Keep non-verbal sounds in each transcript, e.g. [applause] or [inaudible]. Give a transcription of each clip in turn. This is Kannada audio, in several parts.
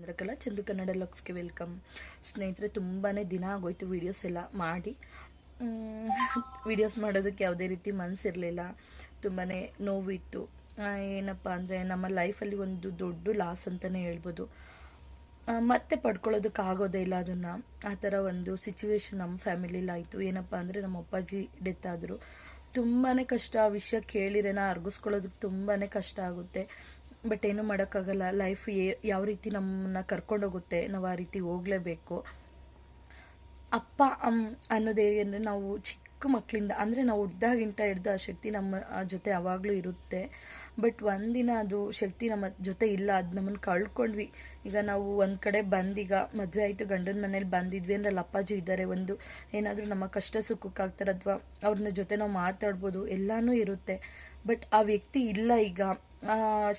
ಚಂದ್ರಕಲಾ ಚಂದು ಕನ್ನಡ ಲಕ್ಸ್ಗೆ ವೆಲ್ಕಮ್. ಸ್ನೇಹಿತರೆ ತುಂಬಾ ದಿನ ಆಗೋಯ್ತು ವೀಡಿಯೋಸ್ ಎಲ್ಲ ಮಾಡಿ. ವಿಡಿಯೋಸ್ ಮಾಡೋದಕ್ಕೆ ಯಾವುದೇ ರೀತಿ ಮನಸ್ಸಿರಲಿಲ್ಲ ತುಂಬಾ ನೋವಿತ್ತು. ಏನಪ್ಪ ಅಂದರೆ, ನಮ್ಮ ಲೈಫಲ್ಲಿ ಒಂದು ದೊಡ್ಡ ಲಾಸ್ ಅಂತಲೇ ಹೇಳ್ಬೋದು. ಮತ್ತೆ ಪಡ್ಕೊಳ್ಳೋದಕ್ಕೆ ಆಗೋದೇ ಇಲ್ಲ ಅದನ್ನು. ಆ ಥರ ಒಂದು ಸಿಚುವೇಶನ್ ನಮ್ಮ ಫ್ಯಾಮಿಲಿಲಿ ಆಯಿತು. ಏನಪ್ಪ ಅಂದರೆ, ನಮ್ಮ ಅಪ್ಪಾಜಿ ಡೆತ್ ಆದರು. ತುಂಬಾ ಕಷ್ಟ ಆ ವಿಷಯ ಕೇಳಿರೇನ, ಅರ್ಗಿಸ್ಕೊಳ್ಳೋದಕ್ಕೆ ತುಂಬಾ ಕಷ್ಟ ಆಗುತ್ತೆ. ಬಟ್ ಏನು ಮಾಡೋಕ್ಕಾಗಲ್ಲ. ಲೈಫ್ ಯಾವ ರೀತಿ ನಮ್ಮನ್ನ ಕರ್ಕೊಂಡೋಗುತ್ತೆ ನಾವು ಆ ರೀತಿ ಹೋಗಲೇಬೇಕು. ಅಪ್ಪ, ಅಮ್, ಅನ್ನೋದೇ ಅಂದರೆ ನಾವು ಚಿಕ್ಕ ಮಕ್ಕಳಿಂದ ಅಂದರೆ ನಾವು ಹುಡ್ದಾಗಿಂಟ ಹಿಡ್ದು ಆ ಶಕ್ತಿ ನಮ್ಮ ಜೊತೆ ಯಾವಾಗಲೂ ಇರುತ್ತೆ. ಬಟ್ ಒಂದಿನ ಅದು ಶಕ್ತಿ ನಮ್ಮ ಜೊತೆ ಇಲ್ಲ, ಅದು ನಮ್ಮನ್ನು ಕಳ್ಕೊಂಡ್ವಿ. ಈಗ ನಾವು ಒಂದು ಕಡೆ ಬಂದೀಗ, ಮದುವೆ ಆಯಿತು, ಗಂಡನ ಮನೇಲಿ ಬಂದಿದ್ವಿ ಅಂದ್ರೆ ಅಲ್ಲಿ ಅಪ್ಪಾಜಿ ಇದ್ದಾರೆ. ಒಂದು ಏನಾದರೂ ನಮ್ಮ ಕಷ್ಟ ಸುಖಕ್ಕಾಗ್ತಾರೆ ಅಥವಾ ಅವ್ರನ್ನ ಜೊತೆ ನಾವು ಮಾತಾಡ್ಬೋದು, ಎಲ್ಲನೂ ಇರುತ್ತೆ. ಬಟ್ ಆ ವ್ಯಕ್ತಿ ಇಲ್ಲ ಈಗ.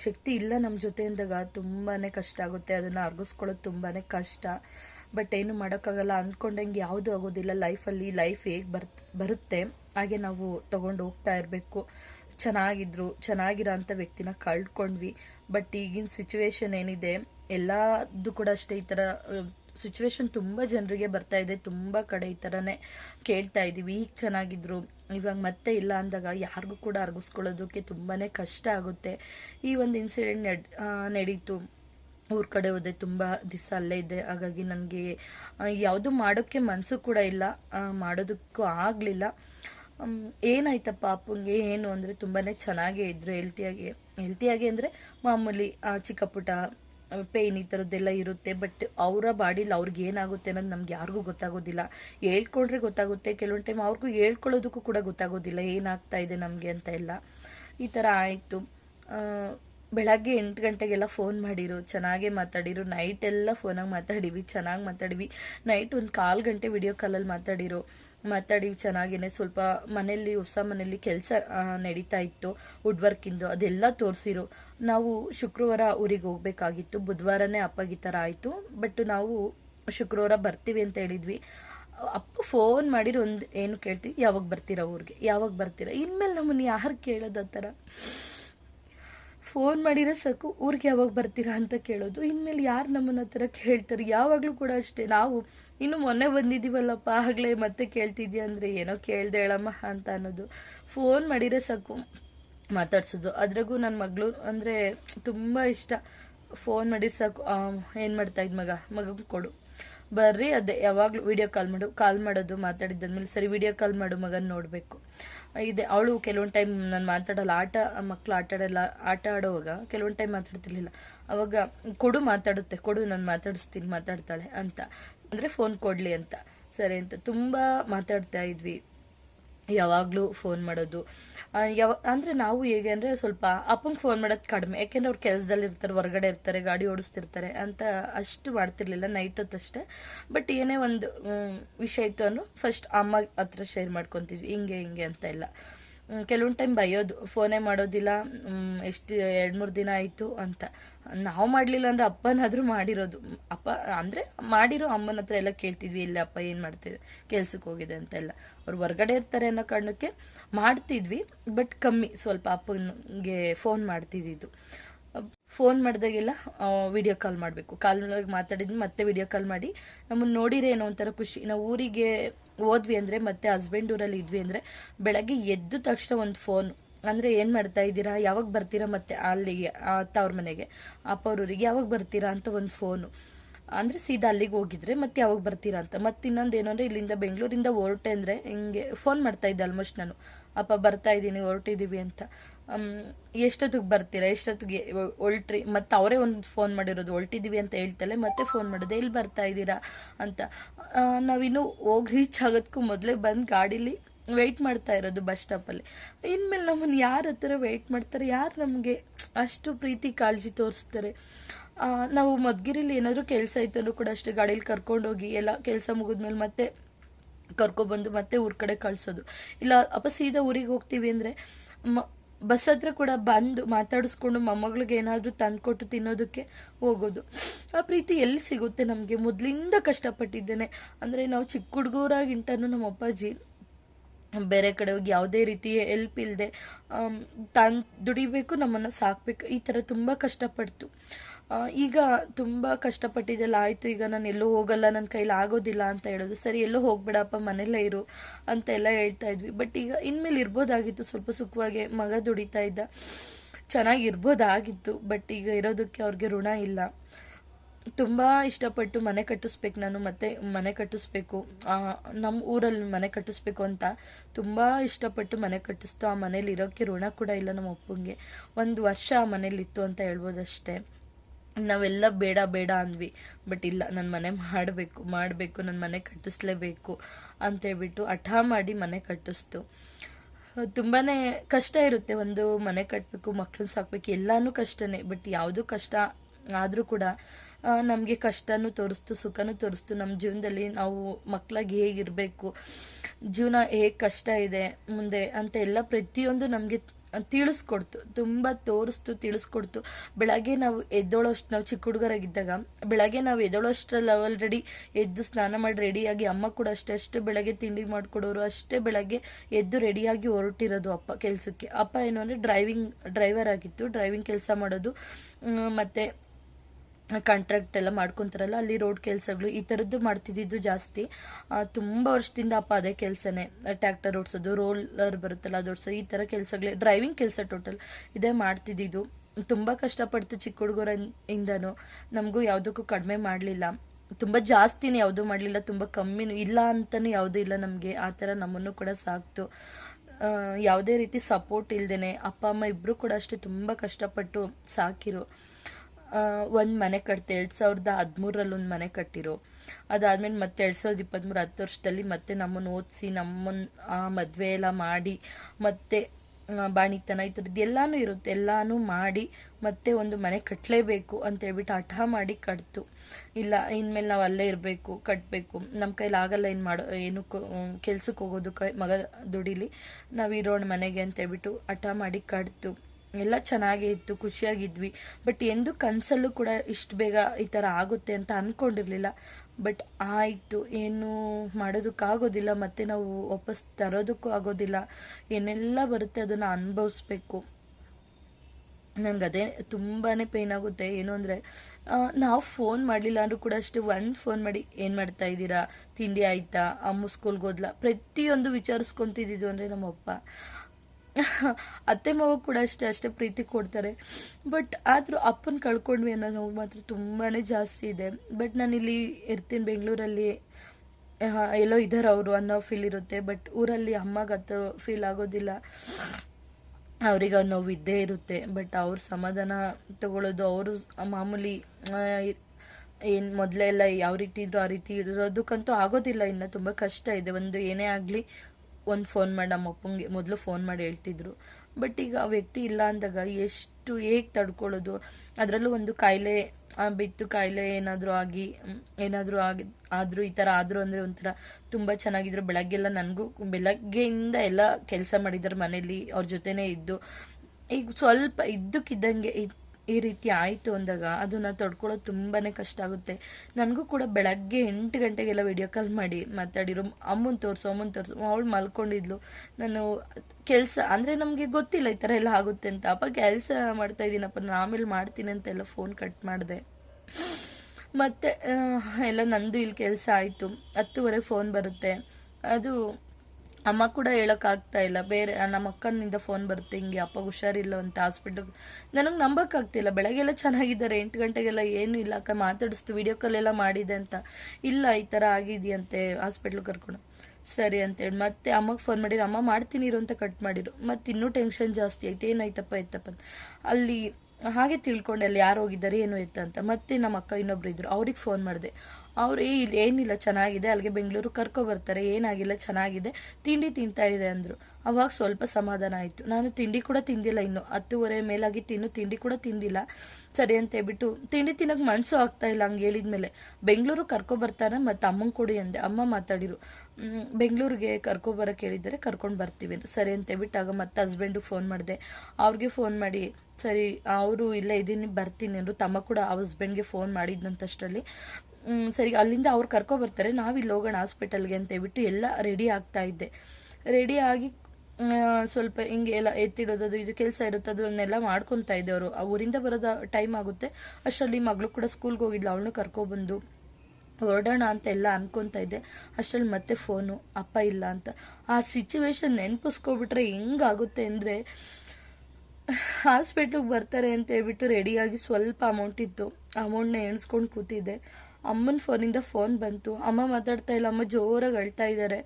ಶಕ್ತಿ ಇಲ್ಲ ನಮ್ಮ ಜೊತೆ ಅಂದಾಗ ತುಂಬಾ ಕಷ್ಟ ಆಗುತ್ತೆ. ಅದನ್ನು ಅರ್ಗಿಸ್ಕೊಳ್ಳೋದು ತುಂಬಾ ಕಷ್ಟ. ಬಟ್ ಏನು ಮಾಡೋಕ್ಕಾಗಲ್ಲ. ಅಂದ್ಕೊಂಡಂಗೆ ಯಾವುದು ಆಗೋದಿಲ್ಲ. ಲೈಫಲ್ಲಿ ಲೈಫ್ ಹೇಗೆ ಬರ್ತ್, ಬರುತ್ತೆ. ಹಾಗೆ ನಾವು ತಗೊಂಡು ಹೋಗ್ತಾ ಇರಬೇಕು. ಚೆನ್ನಾಗಿದ್ರು, ಚೆನ್ನಾಗಿರೋ ಅಂಥ ವ್ಯಕ್ತಿನ ಕಳ್ಕೊಂಡ್ವಿ. ಬಟ್ ಈಗಿನ ಸಿಚುವೇಶನ್ ಏನಿದೆ ಎಲ್ಲದು ಕೂಡ ಅಷ್ಟೇ ಈ ಥರ ಸಿಚುವೇಶನ್ ತುಂಬ ಜನರಿಗೆ ಬರ್ತಾ ಇದೆ, ತುಂಬ ಕಡೆ ಈ ಥರನೇ ಕೇಳ್ತಾ ಇದ್ದೀವಿ. ಈಗ ಚೆನ್ನಾಗಿದ್ರು, ಇವಾಗ ಮತ್ತೆ ಇಲ್ಲ ಅಂದಾಗ ಯಾರಿಗೂ ಕೂಡ ಅರ್ಗಿಸ್ಕೊಳ್ಳೋದಕ್ಕೆ ತುಂಬಾ ಕಷ್ಟ ಆಗುತ್ತೆ. ಈ ಒಂದು ಇನ್ಸಿಡೆಂಟ್ ನಡ್ ನಡೀತು. ಊರ್ ಕಡೆ ಹೋದೆ, ತುಂಬ ದಿವಸ ಅಲ್ಲೇ ಇದೆ ಹಾಗಾಗಿ ನನಗೆ ಯಾವುದು ಮಾಡೋಕ್ಕೆ ಮನಸ್ಸು ಕೂಡ ಇಲ್ಲ ಮಾಡೋದಕ್ಕೂ ಆಗಲಿಲ್ಲ. ಏನಾಯ್ತಪ್ಪ ಅಪ್ಪಂಗೆ, ಏನು ಅಂದರೆ ತುಂಬಾ ಚೆನ್ನಾಗೇ ಇದ್ರು ಹೆಲ್ತಿಯಾಗಿ ಹೆಲ್ತಿಯಾಗಿ ಅಂದರೆ ಮಾಮೂಲಿ ಚಿಕ್ಕ ಪುಟ್ಟ ಪೇಯ್ನ್ ಈ ಥರದ್ದೆಲ್ಲ ಇರುತ್ತೆ ಬಟ್ ಅವರ ಬಾಡಿಲಿ ಅವ್ರಿಗೆ ಏನಾಗುತ್ತೆ ಅನ್ನೋದು ನಮ್ಗೆ ಯಾರಿಗೂ ಗೊತ್ತಾಗೋದಿಲ್ಲ. ಹೇಳ್ಕೊಂಡ್ರೆ ಗೊತ್ತಾಗುತ್ತೆ, ಕೆಲವೊಂದು ಟೈಮ್ ಅವ್ರಿಗೂ ಹೇಳ್ಕೊಳ್ಳೋದಕ್ಕೂ ಕೂಡ ಗೊತ್ತಾಗೋದಿಲ್ಲ, ಏನಾಗ್ತಾ ಇದೆ ನಮಗೆ ಅಂತ ಎಲ್ಲ. ಈ ಥರ ಆಯಿತು. ಬೆಳಗ್ಗೆ ಎಂಟು ಗಂಟೆಗೆಲ್ಲ ಫೋನ್ ಮಾಡಿರು, ಚೆನ್ನಾಗೇ ಮಾತಾಡಿರು. ನೈಟ್ ಎಲ್ಲ ಫೋನಾಗಿ ಮಾತಾಡಿವಿ, ಚೆನ್ನಾಗಿ ಮಾತಾಡಿವಿ. ನೈಟ್ ಒಂದು ಕಾಲು ಗಂಟೆ ವಿಡಿಯೋ ಕಾಲಲ್ಲಿ ಮಾತಾಡಿರು. ಮಾತಾಡಿ ಚೆನ್ನಾಗಿನೆ ಸ್ವಲ್ಪ ಮನೆಯಲ್ಲಿ, ಹೊಸ ಮನೆಯಲ್ಲಿ ಕೆಲಸ ನಡೀತಾ ಇತ್ತು ವುಡ್ ವರ್ಕಿಂದು ಅದೆಲ್ಲ ತೋರಿಸಿರು. ನಾವು ಶುಕ್ರವಾರ ಊರಿಗೆ ಹೋಗ್ಬೇಕಾಗಿತ್ತು. ಬುಧವಾರನೇ ಅಪ್ಪಗೆ ಥರ ಆಯಿತು. ಬಟ್ ನಾವು ಶುಕ್ರವಾರ ಬರ್ತೀವಿ ಅಂತ ಹೇಳಿದ್ವಿ. ಅಪ್ಪ ಫೋನ್ ಮಾಡಿರೋ, ಒಂದು, ಏನು ಕೇಳ್ತೀವಿ ಯಾವಾಗ ಬರ್ತೀರಾ ಊರಿಗೆ? ಯಾವಾಗ ಬರ್ತೀರಾ? ಇನ್ಮೇಲೆ ನಮ್ಮನ್ನು ಯಾರು ಕೇಳೋದು ಆ ಥರ? ಫೋನ್ ಮಾಡಿರೋ ಸಾಕು ಊರಿಗೆ ಯಾವಾಗ ಬರ್ತೀರಾ ಅಂತ ಕೇಳೋದು. ಇನ್ಮೇಲೆ ಯಾರು ನಮ್ಮನ್ನ ಹತ್ರ ಕೇಳ್ತಾರೆ? ಯಾವಾಗಲೂ ಕೂಡ ಅಷ್ಟೇ. ನಾವು ಇನ್ನು ಮೊನ್ನೆ ಬಂದಿದ್ದೀವಲ್ಲಪ್ಪ, ಆಗಲೇ ಮತ್ತೆ ಕೇಳ್ತಿದ್ಯಾ ಅಂದರೆ ಏನೋ ಕೇಳ್ದೆ ಹೇಳಮ್ಮ ಅಂತ ಅನ್ನೋದು. ಫೋನ್ ಮಾಡಿರೋ ಸಾಕು ಮಾತಾಡ್ಸೋದು. ಅದ್ರಾಗೂ ನನ್ನ ಮಗಳು ಅಂದರೆ ತುಂಬ ಇಷ್ಟ. ಫೋನ್ ಮಾಡಿರೋ ಸಾಕು ಏನು ಮಾಡ್ತಾ ಇದ್ ಮಗ? ಮಗ ಕೊಡು. ಬರ್ರಿ ಅದೇ, ಯಾವಾಗಲೂ ವಿಡಿಯೋ ಕಾಲ್ ಮಾಡು ಕಾಲ್ ಮಾಡೋದು ಮಾತಾಡಿದ್ದಾದ್ಮೇಲೆ ಸರಿ ವಿಡಿಯೋ ಕಾಲ್ ಮಾಡು ಮಗನ ನೋಡಬೇಕು. ಇದೆ, ಅವಳು ಕೆಲವೊಂದು ಟೈಮ್ ನಾನು ಮಾತಾಡಲ್ಲ, ಆಟ ಮಕ್ಕಳು ಆಟ ಆಟ ಆಡುವಾಗ ಕೆಲವೊಂದು ಟೈಮ್ ಮಾತಾಡ್ತಿರ್ಲಿಲ್ಲ. ಅವಾಗ ಕೊಡು ಮಾತಾಡುತ್ತೆ, ಕೊಡು ನಾನು ಮಾತಾಡಿಸ್ತೀನಿ, ಮಾತಾಡ್ತಾಳೆ ಅಂತ. ಅಂದರೆ ಫೋನ್ ಕೊಡಲಿ ಅಂತ. ಸರಿ ಅಂತ. ತುಂಬ ಮಾತಾಡ್ತಾ ಇದ್ವಿ. ಯಾವಾಗಲೂ ಫೋನ್ ಮಾಡೋದು. ಯಾವ, ಅಂದರೆ ನಾವು ಹೇಗೆ ಅಂದರೆ ಸ್ವಲ್ಪ ಅಪ್ಪಂಗೆ ಫೋನ್ ಮಾಡೋದು ಕಡಿಮೆ. ಯಾಕೆಂದ್ರೆ ಅವ್ರು ಕೆಲಸದಲ್ಲಿ ಇರ್ತಾರೆ, ಹೊರಗಡೆ ಇರ್ತಾರೆ, ಗಾಡಿ ಓಡಿಸ್ತಿರ್ತಾರೆ ಅಂತ ಅಷ್ಟು ಮಾಡ್ತಿರ್ಲಿಲ್ಲ ನೈಟ್ ಹೊತ್ತಷ್ಟೇ ಬಟ್ ಏನೇ ಒಂದು ವಿಷಯ ಇತ್ತು ಅಂದ್ರೆ ಫಸ್ಟ್ ಅಮ್ಮ ಹತ್ರ ಶೇರ್ ಮಾಡ್ಕೊತಿದ್ವಿ. ಹಿಂಗೆ ಹಿಂಗೆ ಅಂತ ಎಲ್ಲ. ಕೆಲವೊಂದು ಟೈಮ್ ಬೈಯೋದು ಫೋನೇ ಮಾಡೋದಿಲ್ಲ ಎಷ್ಟು, ಎರಡು, ಮೂರು ದಿನ ಆಯಿತು ಅಂತ. ನಾವು ಮಾಡಲಿಲ್ಲ ಅಂದ್ರೆ ಅಪ್ಪನಾದರೂ ಮಾಡಿರೋದು. ಅಪ್ಪ, ಅಂದರೆ ಮಾಡಿರೋ ಅಮ್ಮನ ಹತ್ರ ಎಲ್ಲ ಕೇಳ್ತಿದ್ವಿ, ಇಲ್ಲ ಅಪ್ಪ ಏನು ಮಾಡ್ತಿದ್ದೆ ಕೆಲ್ಸಕ್ಕೆ ಹೋಗಿದೆ ಅಂತೆಲ್ಲ. ಅವ್ರು ಹೊರ್ಗಡೆ ಇರ್ತಾರೆ ಅನ್ನೋ ಕಾರಣಕ್ಕೆ ಮಾಡ್ತಿದ್ವಿ ಬಟ್ ಕಮ್ಮಿ. ಸ್ವಲ್ಪ ಅಪ್ಪನಿಗೆ ಫೋನ್ ಮಾಡ್ತಿದ್ದಿದ್ದು. ಫೋನ್ ಮಾಡಿದಾಗೆಲ್ಲ ವಿಡಿಯೋ ಕಾಲ್ ಮಾಡಬೇಕು. ಕಾಲ್ ಮಾತಾಡಿದ್ವಿ ಮತ್ತೆ ವಿಡಿಯೋ ಕಾಲ್ ಮಾಡಿ ನಮ್ಮನ್ನು ನೋಡಿರೇನೋ ಒಂಥರ ಖುಷಿ. ನಾವು ಊರಿಗೆ ಹೋದ್ವಿ ಅಂದರೆ ಮತ್ತೆ ಹಸ್ಬೆಂಡ್ ಊರಲ್ಲಿ ಇದ್ವಿ ಅಂದರೆ ಬೆಳಗ್ಗೆ ಎದ್ದ ತಕ್ಷಣ ಒಂದು ಫೋನ್ ಅಂದರೆ ಏನು ಮಾಡ್ತಾ ಇದ್ದೀರಾ? ಯಾವಾಗ ಬರ್ತೀರಾ ಮತ್ತೆ ಅಲ್ಲಿಗೆ ಆ ತವ್ರ ಮನೆಗೆ? ಅಪ್ಪ ಅವ್ರೂರಿಗೆ ಯಾವಾಗ ಬರ್ತೀರಾ ಅಂತ ಒಂದು ಫೋನು ಅಂದರೆ ಸೀದಾ ಅಲ್ಲಿಗೆ ಹೋಗಿದ್ರೆ ಮತ್ತೆ ಯಾವಾಗ ಬರ್ತೀರಾ ಅಂತ. ಮತ್ತೆ ಇನ್ನೊಂದು ಏನು ಅಂದರೆ ಇಲ್ಲಿಂದ ಬೆಂಗಳೂರಿಂದ ಹೊರಟೆ ಅಂದರೆ ಹಿಂಗೆ ಫೋನ್ ಮಾಡ್ತಾ ಇದ್ದೆ ಆಲ್ಮೋಸ್ಟ್ ನಾನು. ಅಪ್ಪ ಬರ್ತಾ ಇದ್ದೀನಿ ಹೊರಟಿದ್ದೀವಿ ಅಂತ. ಎಷ್ಟೊತ್ತಿಗೆ ಬರ್ತೀರಾ? ಎಷ್ಟೊತ್ತಿಗೆ ಒಲ್ಟ್ರಿ ಮತ್ತೆ ಅವರೇ ಒಂದು ಫೋನ್ ಮಾಡಿರೋದು ಹೊಲ್ಟಿದ್ದೀವಿ ಅಂತ ಹೇಳ್ತಲೇ ಮತ್ತೆ ಫೋನ್ ಮಾಡೋದು ಎಲ್ಲಿ ಬರ್ತಾ ಇದ್ದೀರಾ? ಅಂತ. ನಾವಿನ್ನು ಹೋಗಿ ರೀಚ್ ಆಗೋದಕ್ಕೂ ಮೊದಲೇ ಬಂದು ಗಾಡೀಲಿ ವೆಯ್ಟ್ ಮಾಡ್ತಾ ಇರೋದು ಬಸ್ ಸ್ಟಾಪಲ್ಲಿ ಇನ್ಮೇಲೆ ನಮ್ಮನ್ನು ಯಾರ ಹತ್ರ ವೆಯ್ಟ್ ಮಾಡ್ತಾರೆ? ಯಾರು ನಮಗೆ ಅಷ್ಟು ಪ್ರೀತಿ ಕಾಳಜಿ ತೋರಿಸ್ತಾರೆ? ನಾವು ಮದ್ಗಿರಿಲಿ ಏನಾದರೂ ಕೆಲಸ ಇತ್ತು ಅಂದರೂ ಕೂಡ ಅಷ್ಟೇ ಗಾಡೀಲಿ ಕರ್ಕೊಂಡೋಗಿ ಎಲ್ಲ ಕೆಲಸ ಮುಗಿದ್ಮೇಲೆ ಮತ್ತೆ ಕರ್ಕೊಬಂದು ಮತ್ತೆ ಊರ ಕಡೆ ಕಳ್ಸೋದು. ಇಲ್ಲ, ಅಪ್ಪ ಸೀದಾ ಊರಿಗೆ ಹೋಗ್ತೀವಿ ಅಂದರೆ ಬಸ್ ಹತ್ರ ಕೂಡ ಬಂದು ಮಾತಾಡಿಸ್ಕೊಂಡು ಮೊಮ್ಮಗಳಿಗೆ ಏನಾದರೂ ತಂದುಕೊಟ್ಟು ತಿನ್ನೋದಕ್ಕೆ ಹೋಗೋದು. ಆ ಪ್ರೀತಿ ಎಲ್ಲಿ ಸಿಗುತ್ತೆ ನಮಗೆ? ಮೊದಲಿಂದ ಕಷ್ಟಪಟ್ಟಿದ್ದೇನೆ. ಅಂದರೆ ನಾವು ಚಿಕ್ಕ ಹುಡುಗರಾಗಿಂಟನು ನಮ್ಮ ಅಪ್ಪಾಜಿ ಬೇರೆ ಕಡೆ ಹೋಗಿ ಯಾವುದೇ ರೀತಿ ಹೆಲ್ಪ್ ಇಲ್ಲದೆ ತಾನು ದುಡಿಬೇಕು, ನಮ್ಮನ್ನು ಸಾಕಬೇಕು, ಈ ಥರ ತುಂಬ ಕಷ್ಟಪಡ್ತು. ಈಗ ತುಂಬ ಕಷ್ಟಪಟ್ಟಿದ್ದೆಲ್ಲ ಆಯಿತು. ಈಗ ನಾನು ಎಲ್ಲೂ ಹೋಗಲ್ಲ ನನ್ನ ಕೈಲಿ ಆಗೋದಿಲ್ಲ ಅಂತ ಹೇಳೋದು. ಸರಿ, ಎಲ್ಲೂ ಹೋಗ್ಬೇಡಪ್ಪ, ಮನೆಯಲ್ಲೇ ಇರು ಅಂತ ಎಲ್ಲ ಹೇಳ್ತಾ ಇದ್ವಿ. ಬಟ್ ಈಗ ಇನ್ಮೇಲೆ ಇರ್ಬೋದಾಗಿತ್ತು. ಸ್ವಲ್ಪ ಸುಖವಾಗಿ ಮಗ ದುಡಿತಾ ಇದ್ದ. ಚೆನ್ನಾಗಿರ್ಬೋದಾಗಿತ್ತು ಬಟ್ ಈಗ ಇರೋದಕ್ಕೆ ಅವ್ರಿಗೆ ಋಣ ಇಲ್ಲ. ತುಂಬ ಇಷ್ಟಪಟ್ಟು ಮನೆ ಕಟ್ಟಿಸ್ಬೇಕು ನಾನು, ಮತ್ತೆ ಮನೆ ಕಟ್ಟಿಸ್ಬೇಕು. ನಮ್ಮ ಊರಲ್ಲಿ ಮನೆ ಕಟ್ಟಿಸ್ಬೇಕು ಅಂತ ತುಂಬ ಇಷ್ಟಪಟ್ಟು ಮನೆ ಕಟ್ಟಿಸ್ತು. ಆ ಮನೇಲಿ ಇರೋಕ್ಕೆ ಋಣ ಕೂಡ ಇಲ್ಲ ನಮ್ಮ ಅಪ್ಪಂಗೆ. ಒಂದು ವರ್ಷ ಆ ಮನೇಲಿತ್ತು ಅಂತ ಹೇಳ್ಬೋದಷ್ಟೇ. ನಾವೆಲ್ಲ ಬೇಡ ಬೇಡ ಅಂದ್ವಿ. ಬಟ್ ಇಲ್ಲ ನನ್ನ ಮನೆ ಮಾಡಬೇಕು ಮಾಡಬೇಕು ನನ್ನ ಮನೆ ಕಟ್ಟಿಸ್ಲೇಬೇಕು ಅಂತೇಳ್ಬಿಟ್ಟು ಹಠ ಮಾಡಿ ಮನೆ ಕಟ್ಟಿಸ್ತು. ತುಂಬಾ ಕಷ್ಟ ಇರುತ್ತೆ ಒಂದು ಮನೆ ಕಟ್ಟಬೇಕು ಮಕ್ಕಳನ್ನ ಸಾಕ್ಬೇಕು, ಎಲ್ಲಾನು ಕಷ್ಟನೇ. ಬಟ್ ಯಾವುದು ಕಷ್ಟ ಆದರೂ ಕೂಡ ನಮಗೆ ಕಷ್ಟನೂ ತೋರಿಸ್ತು, ಸುಖನೂ ತೋರಿಸ್ತು. ನಮ್ಮ ಜೀವನದಲ್ಲಿ ನಾವು ಮಕ್ಕಳಾಗಿ ಹೇಗಿರಬೇಕು, ಜೀವನ ಹೇಗೆ ಕಷ್ಟ ಇದೆ, ಮುಂದೆ ಅಂತ ಎಲ್ಲ ಪ್ರತಿಯೊಂದು ನಮಗೆ ತಿಳಿಸ್ಕೊಡ್ತು, ತುಂಬ ತೋರಿಸ್ತು, ತಿಳಿಸ್ಕೊಡ್ತು. ಬೆಳಗ್ಗೆ ನಾವು ಎದ್ದೋಳೋಷ್ಟು, ನಾವು ಚಿಕ್ಕ ಹುಡುಗರಾಗಿದ್ದಾಗ, ಬೆಳಗ್ಗೆ ನಾವು ಎದ್ದೋಳೋಷ್ಟ್ರಲ್ಲಿ ಆಲ್ರೆಡಿ ಎದ್ದು ಸ್ನಾನ ಮಾಡಿ ರೆಡಿಯಾಗಿ ಅಮ್ಮ ಕೂಡ ಅಷ್ಟೇ ಅಷ್ಟೇ ಬೆಳಗ್ಗೆ ತಿಂಡಿ ಮಾಡಿಕೊಡೋರು, ಅಷ್ಟೇ ಬೆಳಗ್ಗೆ ಎದ್ದು ರೆಡಿಯಾಗಿ ಹೊರಟಿರೋದು ಅಪ್ಪ ಕೆಲಸಕ್ಕೆ. ಅಪ್ಪ ಏನು ಅಂದರೆ ಡ್ರೈವಿಂಗ್ ಡ್ರೈವರ್ ಆಗಿತ್ತು ಡ್ರೈವಿಂಗ್ ಕೆಲಸ ಮಾಡೋದು. ಮತ್ತೆ ಕಾಂಟ್ರಾಕ್ಟ್ ಎಲ್ಲ ಮಾಡ್ಕೊಂತಾರಲ್ಲ, ಅಲ್ಲಿ ರೋಡ್ ಕೆಲಸಗಳು ಈ ಥರದ್ದು ಮಾಡ್ತಿದ್ದಿದ್ದು ಜಾಸ್ತಿ. ತುಂಬ ವರ್ಷದಿಂದ ಅಪ್ಪ ಅದೇ ಕೆಲಸನೇ. ಟ್ಯಾಕ್ಟರ್ ಓಡಿಸೋದು ರೋಲರ್ ಬರುತ್ತಲ್ಲ ಅದು ಓಡಿಸೋದು, ಈ ಥರ ಕೆಲಸಗಳೇ ಡ್ರೈವಿಂಗ್ ಕೆಲಸ ಟೋಟಲ್ ಇದೇ ಮಾಡ್ತಿದ್ದಿದ್ದು. ತುಂಬ ಕಷ್ಟಪಡ್ತು ಚಿಕ್ಕ ಹುಡುಗರಿಂದನೂ ನಮಗೂ ಯಾವುದಕ್ಕೂ ಕಡಿಮೆ ಮಾಡಲಿಲ್ಲ. ತುಂಬ ಜಾಸ್ತಿನೇ ಯಾವುದೂ ಮಾಡಲಿಲ್ಲ, ತುಂಬ ಕಮ್ಮಿನೂ ಇಲ್ಲ ಅಂತಲೂ ಯಾವುದೂ ಇಲ್ಲ ನಮಗೆ. ಆ ಥರ ನಮ್ಮನ್ನು ಕೂಡ ಸಾಕ್ತು. ಯಾವುದೇ ರೀತಿ ಸಪೋರ್ಟ್ ಇಲ್ಲದೇನೆ ಅಪ್ಪ, ಅಮ್ಮ ಇಬ್ಬರು ಕೂಡ ಅಷ್ಟೇ ತುಂಬ ಕಷ್ಟಪಟ್ಟು ಸಾಕಿರು. ಒಂದು ಮನೆ ಕಟ್ತೆ ಎರಡು ಸಾವಿರದ ಹದಿಮೂರರಲ್ಲಿ ಒಂದು ಮನೆ ಕಟ್ಟಿರೋ. ಅದಾದ್ಮೇಲೆ ಮತ್ತೆ ಎರಡು ಸಾವಿರದ ಇಪ್ಪತ್ತ್ಮೂರು ಹತ್ತು ವರ್ಷದಲ್ಲಿ ಮತ್ತೆ ನಮ್ಮನ್ನು ಓದಿಸಿ ನಮ್ಮನ್ನು ಮದುವೆ ಎಲ್ಲ ಮಾಡಿ, ಮತ್ತೆ ಬಾಣಿತನ ಈ ಥರದ್ದು ಎಲ್ಲಾನು ಇರುತ್ತೆ, ಎಲ್ಲಾನು ಮಾಡಿ ಮತ್ತೆ ಒಂದು ಮನೆ ಕಟ್ಟಲೇಬೇಕು ಅಂತ ಹೇಳ್ಬಿಟ್ಟು ಹಠ ಮಾಡಿ ಕಟ್ತು. ಇಲ್ಲ, ಇನ್ಮೇಲೆ ನಾವು ಅಲ್ಲೇ ಇರಬೇಕು ಕಟ್ಟಬೇಕು ನಮ್ಮ ಕೈಲಿ ಆಗಲ್ಲ ಏನು ಮಾಡೋ, ಏನು ಕೆಲ್ಸಕ್ಕೆ ಹೋಗೋದು ಕೈ ಮಗ ದುಡಿಲಿ. ನಾವು ಇರೋಣ ಮನೆಗೆ ಅಂತ ಹೇಳ್ಬಿಟ್ಟು ಹಠ ಮಾಡಿ ಕಟ್ತು. ಎಲ್ಲ ಚೆನ್ನಾಗೇ ಇತ್ತು, ಖುಷಿಯಾಗಿದ್ವಿ. ಬಟ್ ಎಂದು ಕನಸಲ್ಲೂ ಕೂಡ ಇಷ್ಟು ಬೇಗ ಈ ಥರ ಆಗುತ್ತೆ ಅಂತ ಅಂದ್ಕೊಂಡಿರಲಿಲ್ಲ ಬಟ್ ಆಯಿತು, ಏನು ಮಾಡೋದಕ್ಕಾಗೋದಿಲ್ಲ, ಮತ್ತೆ ನಾವು ವಾಪಸ್ ತರೋದಕ್ಕೂ ಆಗೋದಿಲ್ಲ. ಏನೆಲ್ಲ ಬರುತ್ತೆ ಅದನ್ನು ಅನುಭವಿಸ್ಬೇಕು. ನನಗೆ ಅದೇ ತುಂಬಾ ಪೇಯ್ನ್ ಆಗುತ್ತೆ. ಏನು ಅಂದರೆ ನಾವು ಫೋನ್ ಮಾಡಲಿಲ್ಲ ಅಂದ್ರೂ ಕೂಡ ಅಷ್ಟೇ ಒಂದು ಫೋನ್ ಮಾಡಿ ಏನು ಮಾಡ್ತಾ ಇದ್ದೀರಾ? ತಿಂಡಿ ಆಯ್ತಾ? ಅಮ್ಮ ಸ್ಕೂಲ್ಗೆ ಹೋದ್ಲಾ? ಪ್ರತಿಯೊಂದು ವಿಚಾರಿಸ್ಕೊತಿದ್ದು ಅಂದರೆ ನಮ್ಮಪ್ಪ. [laughs] ಅತ್ತೆ ಮಾವ ಕೂಡ ಅಷ್ಟೇ ಅಷ್ಟೇ ಪ್ರೀತಿ ಕೊಡ್ತಾರೆ. ಬಟ್ ಆದರೂ ಅಪ್ಪನ ಕಳ್ಕೊಂಡ್ವಿ ಅನ್ನೋ ನೋವು ಮಾತ್ರ ತುಂಬಾ ಜಾಸ್ತಿ ಇದೆ. ಬಟ್ ನಾನು ಇಲ್ಲಿ ಇರ್ತೀನಿ ಬೆಂಗಳೂರಲ್ಲಿ ಎಲ್ಲೋ ಇದ್ದಾರೆ ಅವರು ಅನ್ನೋ ಫೀಲ್ ಇರುತ್ತೆ. ಬಟ್ ಊರಲ್ಲಿ ಅಮ್ಮಗೆ ಅದು ಫೀಲ್ ಆಗೋದಿಲ್ಲ. ಅವ್ರಿಗೆ ಆ ನೋವು ಇದ್ದೇ ಇರುತ್ತೆ. ಬಟ್ ಅವ್ರ ಸಮಾಧಾನ ತಗೊಳ್ಳೋದು ಅವರು ಮಾಮೂಲಿ ಏನು ಮೊದಲೆಲ್ಲ ಯಾವ ರೀತಿ ಇದ್ರು ಆ ರೀತಿ ಇರೋದಕ್ಕಂತೂ ಆಗೋದಿಲ್ಲ. ಇನ್ನು ತುಂಬ ಕಷ್ಟ ಇದೆ. ಒಂದು ಏನೇ ಆಗಲಿ ಒಂದು ಫೋನ್ ಮಾಡಿ, ನಮ್ಮ ಅಪ್ಪಂಗೆ ಮೊದಲು ಫೋನ್ ಮಾಡಿ ಹೇಳ್ತಿದ್ರು. ಬಟ್ ಈಗ ಆ ವ್ಯಕ್ತಿ ಇಲ್ಲ ಅಂದಾಗ ಎಷ್ಟು ಹೇಗೆ ತಡ್ಕೊಳ್ಳೋದು? ಅದರಲ್ಲೂ ಒಂದು ಕಾಯಿಲೆ ಬಿತ್ತು ಕಾಯಿಲೆ ಏನಾದರೂ ಆಗಿ ಏನಾದರೂ ಆಗಿ, ಆದರೂ ಈ ಥರ ಆದರೂ ಅಂದರೆ ಒಂಥರ ತುಂಬ ಚೆನ್ನಾಗಿದ್ರು. ಬೆಳಗ್ಗೆಲ್ಲ ನನಗೂ ಬೆಳಗ್ಗೆಯಿಂದ ಎಲ್ಲ ಕೆಲಸ ಮಾಡಿದ್ದಾರೆ ಮನೇಲಿ, ಅವ್ರ ಜೊತೆನೇ ಇದ್ದು. ಈಗ ಸ್ವಲ್ಪ ಇದ್ದಕ್ಕಿದ್ದಂಗೆ ಇದ್- ಈ ರೀತಿ ಆಯಿತು ಅಂದಾಗ ಅದನ್ನ ತೊಡ್ಕೊಳ್ಳೋದು ತುಂಬಾ ಕಷ್ಟ ಆಗುತ್ತೆ. ನನಗೂ ಕೂಡ ಬೆಳಗ್ಗೆ ಎಂಟು ಗಂಟೆಗೆಲ್ಲ ವಿಡಿಯೋ ಕಾಲ್ ಮಾಡಿ ಮಾತಾಡಿರೋ ಅಮ್ಮನ ತೋರಿಸು ಅಮ್ಮನ ತೋರಿಸು. ಅವಳು ಮಲ್ಕೊಂಡಿದ್ಲು. ನಾನು ಕೆಲಸ ಅಂದರೆ ನಮಗೆ ಗೊತ್ತಿಲ್ಲ ಈ ಥರ ಎಲ್ಲ ಆಗುತ್ತೆ ಅಂತ. ಅಪ್ಪ ಕೆಲಸ ಮಾಡ್ತಾ ಇದ್ದೀನಪ್ಪ ನಾನು ಆಮೇಲೆ ಮಾಡ್ತೀನಿ ಅಂತ ಎಲ್ಲ ಫೋನ್ ಕಟ್ ಮಾಡಿದೆ. ಮತ್ತೆ ಎಲ್ಲ ನಂದು ಇಲ್ಲಿ ಕೆಲಸ ಆಯಿತು. ಹತ್ತುವರೆಗೆ ಫೋನ್ ಬರುತ್ತೆ. ಅದು ಅಮ್ಮ ಕೂಡ ಹೇಳೋಕ್ಕಾಗ್ತಾ ಇಲ್ಲ. ಬೇರೆ ನಮ್ಮ ಅಕ್ಕನಿಂದ ಫೋನ್ ಬರುತ್ತೆ ಹಿಂಗೆ ಅಪ್ಪ ಹುಷಾರಿಲ್ಲ ಅಂತ ಹಾಸ್ಪಿಟ್ಲ್ ನನಗೆ ನಂಬಕ್ಕಾಗ್ತಿಲ್ಲ ಬೆಳಗ್ಗೆಲ್ಲ ಚೆನ್ನಾಗಿದ್ದಾರೆ. ಎಂಟು ಗಂಟೆಗೆಲ್ಲ ಏನು ಇಲ್ಲ. ಅಕ್ಕ ಮಾತಾಡಿಸ್ತು ವಿಡಿಯೋ ಕಾಲ್ ಎಲ್ಲ ಮಾಡಿದೆ ಅಂತ. ಇಲ್ಲ, ಈ ಥರ ಆಗಿದೆಯಂತೆ ಹಾಸ್ಪಿಟ್ಲ್ ಕರ್ಕೊಂಡು. ಸರಿ ಅಂತೇಳಿ ಮತ್ತೆ ಅಮ್ಮಗೆ ಫೋನ್ ಮಾಡಿದ್ರು. ಅಮ್ಮ, ಮಾಡ್ತೀನಿ ಇರು ಅಂತ ಕಟ್ ಮಾಡಿರು ಮತ್ತೆ ಇನ್ನೂ ಟೆನ್ಷನ್ ಜಾಸ್ತಿ ಆಯ್ತು. ಏನಾಯ್ತಪ್ಪ ಅಂತ. ಅಲ್ಲಿ ಹಾಗೆ ತಿಳ್ಕೊಂಡೆ, ಅಲ್ಲಿ ಯಾರು ಹೋಗಿದ್ದಾರೆ, ಏನು ಎತ್ತ ಅಂತ. ಮತ್ತೆ ನಮ್ಮ ಅಕ್ಕ ಇನ್ನೊಬ್ರು ಇದ್ರು. ಅವ್ರಿಗೆ ಫೋನ್ ಮಾಡಿದೆ. ಅವ್ರು ಇಲ್ಲಿ ಏನಿಲ್ಲ, ಚೆನ್ನಾಗಿದೆ. ಅಲ್ಲಿಗೆ ಬೆಂಗಳೂರು ಕರ್ಕೊ ಬರ್ತಾರೆ. ಏನಾಗಿಲ್ಲ, ಚೆನ್ನಾಗಿದೆ. ತಿಂಡಿ ತಿಂತಾ ಇದೆ, ಅಂದರು. ಅವಾಗ ಸ್ವಲ್ಪ ಸಮಾಧಾನ ಆಯಿತು. ನಾನು ತಿಂಡಿ ಕೂಡ ತಿಂದಿಲ್ಲ ಇನ್ನು. ಹತ್ತುವರೆ ಮೇಲಾಗಿ ತಿನ್ನು. ತಿಂಡಿ ಕೂಡ ತಿಂದಿಲ್ಲ. ಸರಿ, ಅಂತ ಹೇಳ್ಬಿಟ್ಟು ತಿಂಡಿ ತಿನ್ನೋಕೆ ಮನಸ್ಸು ಆಗ್ತಾ ಇಲ್ಲ ಹಂಗೆ ಹೇಳಿದ್ಮೇಲೆ. ಬೆಂಗಳೂರು ಕರ್ಕೊ ಬರ್ತಾರೆ ಮತ್ತೆ ಅಮ್ಮಂಗೆ ಕೊಡಿ, ಅಂದೆ. ಅಮ್ಮ ಮಾತಾಡಿರು. ಬೆಂಗಳೂರಿಗೆ ಕರ್ಕೊ ಬರಕ್ಕೆ ಹೇಳಿದ್ದಾರೆ. ಕರ್ಕೊಂಡು ಬರ್ತೀವಿ ಅಂತ ಸರಿ, ಅಂತ ಹೇಳ್ಬಿಟ್ಟು ಆಗ ಮತ್ತೆ ಹಸ್ಬೆಂಡಿಗೆ ಫೋನ್ ಮಾಡಿದೆ. ಅವ್ರಿಗೆ ಫೋನ್ ಮಾಡಿ, ಸರಿ, ಅವರು ಇಲ್ಲ ಇದ್ದೀನಿ, ಬರ್ತೀನಿ ಅಂದರು. ತಮ್ಮ ಕೂಡ ಆ ಹಸ್ಬೆಂಡ್ಗೆ ಫೋನ್ ಮಾಡಿದ್ದಂತಷ್ಟರಲ್ಲಿ ಸರಿ, ಅಲ್ಲಿಂದ ಅವ್ರು ಕರ್ಕೊ ಬರ್ತಾರೆ. ನಾವು ಇಲ್ಲಿ ಹೋಗೋಣ ಹಾಸ್ಪಿಟಲ್ಗೆ ಅಂತ ಹೇಳ್ಬಿಟ್ಟು ಎಲ್ಲ ರೆಡಿ ಆಗ್ತಾ ಇದ್ದೆ. ರೆಡಿ ಆಗಿ ಸ್ವಲ್ಪ ಹಿಂಗೆ ಎಲ್ಲ ಎತ್ತಿಡೋದು ಇದು ಕೆಲಸ ಇರುತ್ತೆ, ಅದನ್ನೆಲ್ಲ ಮಾಡ್ಕೊತಾ ಇದ್ದೆ ಅವರು. ಊರಿಂದ ಬರೋದ ಟೈಮ್ ಆಗುತ್ತೆ. ಅಷ್ಟರಲ್ಲಿ ಮಗಳು ಕೂಡ ಸ್ಕೂಲ್ಗೆ ಹೋಗಿದ್ಲು. ಅವಳನ್ನು ಕರ್ಕೊಬಂದು ಹೊರಡೋಣ ಅಂತ ಎಲ್ಲ ಅನ್ಕೊಂತ ಇದ್ದೆ. ಅಷ್ಟರಲ್ಲಿ ಮತ್ತೆ ಫೋನು ಅಪ್ಪ ಇಲ್ಲ ಅಂತ. ಆ ಸಿಚುವೇಶನ್ ನೆನಪಿಸ್ಕೊಬಿಟ್ರೆ ಹೆಂಗಾಗುತ್ತೆ ಅಂದರೆ ಹಾಸ್ಪಿಟ್ಲಿಗೆ ಬರ್ತಾರೆ ಅಂತ ಹೇಳ್ಬಿಟ್ಟು ರೆಡಿಯಾಗಿ ಸ್ವಲ್ಪ ಅಮೌಂಟ್ ಇತ್ತು. ಅಮೌಂಟ್ನ ಎಣಿಸ್ಕೊಂಡು ಕೂತಿದ್ದೆ. ಅಮ್ಮನ ಫೋನಿಂದ ಫೋನ್ ಬಂತು. ಅಮ್ಮ ಮಾತಾಡ್ತಾ ಇಲ್ಲ, ಅಮ್ಮ ಜೋರಾಗಿ ಅಳ್ತಾ ಇದ್ದಾರೆ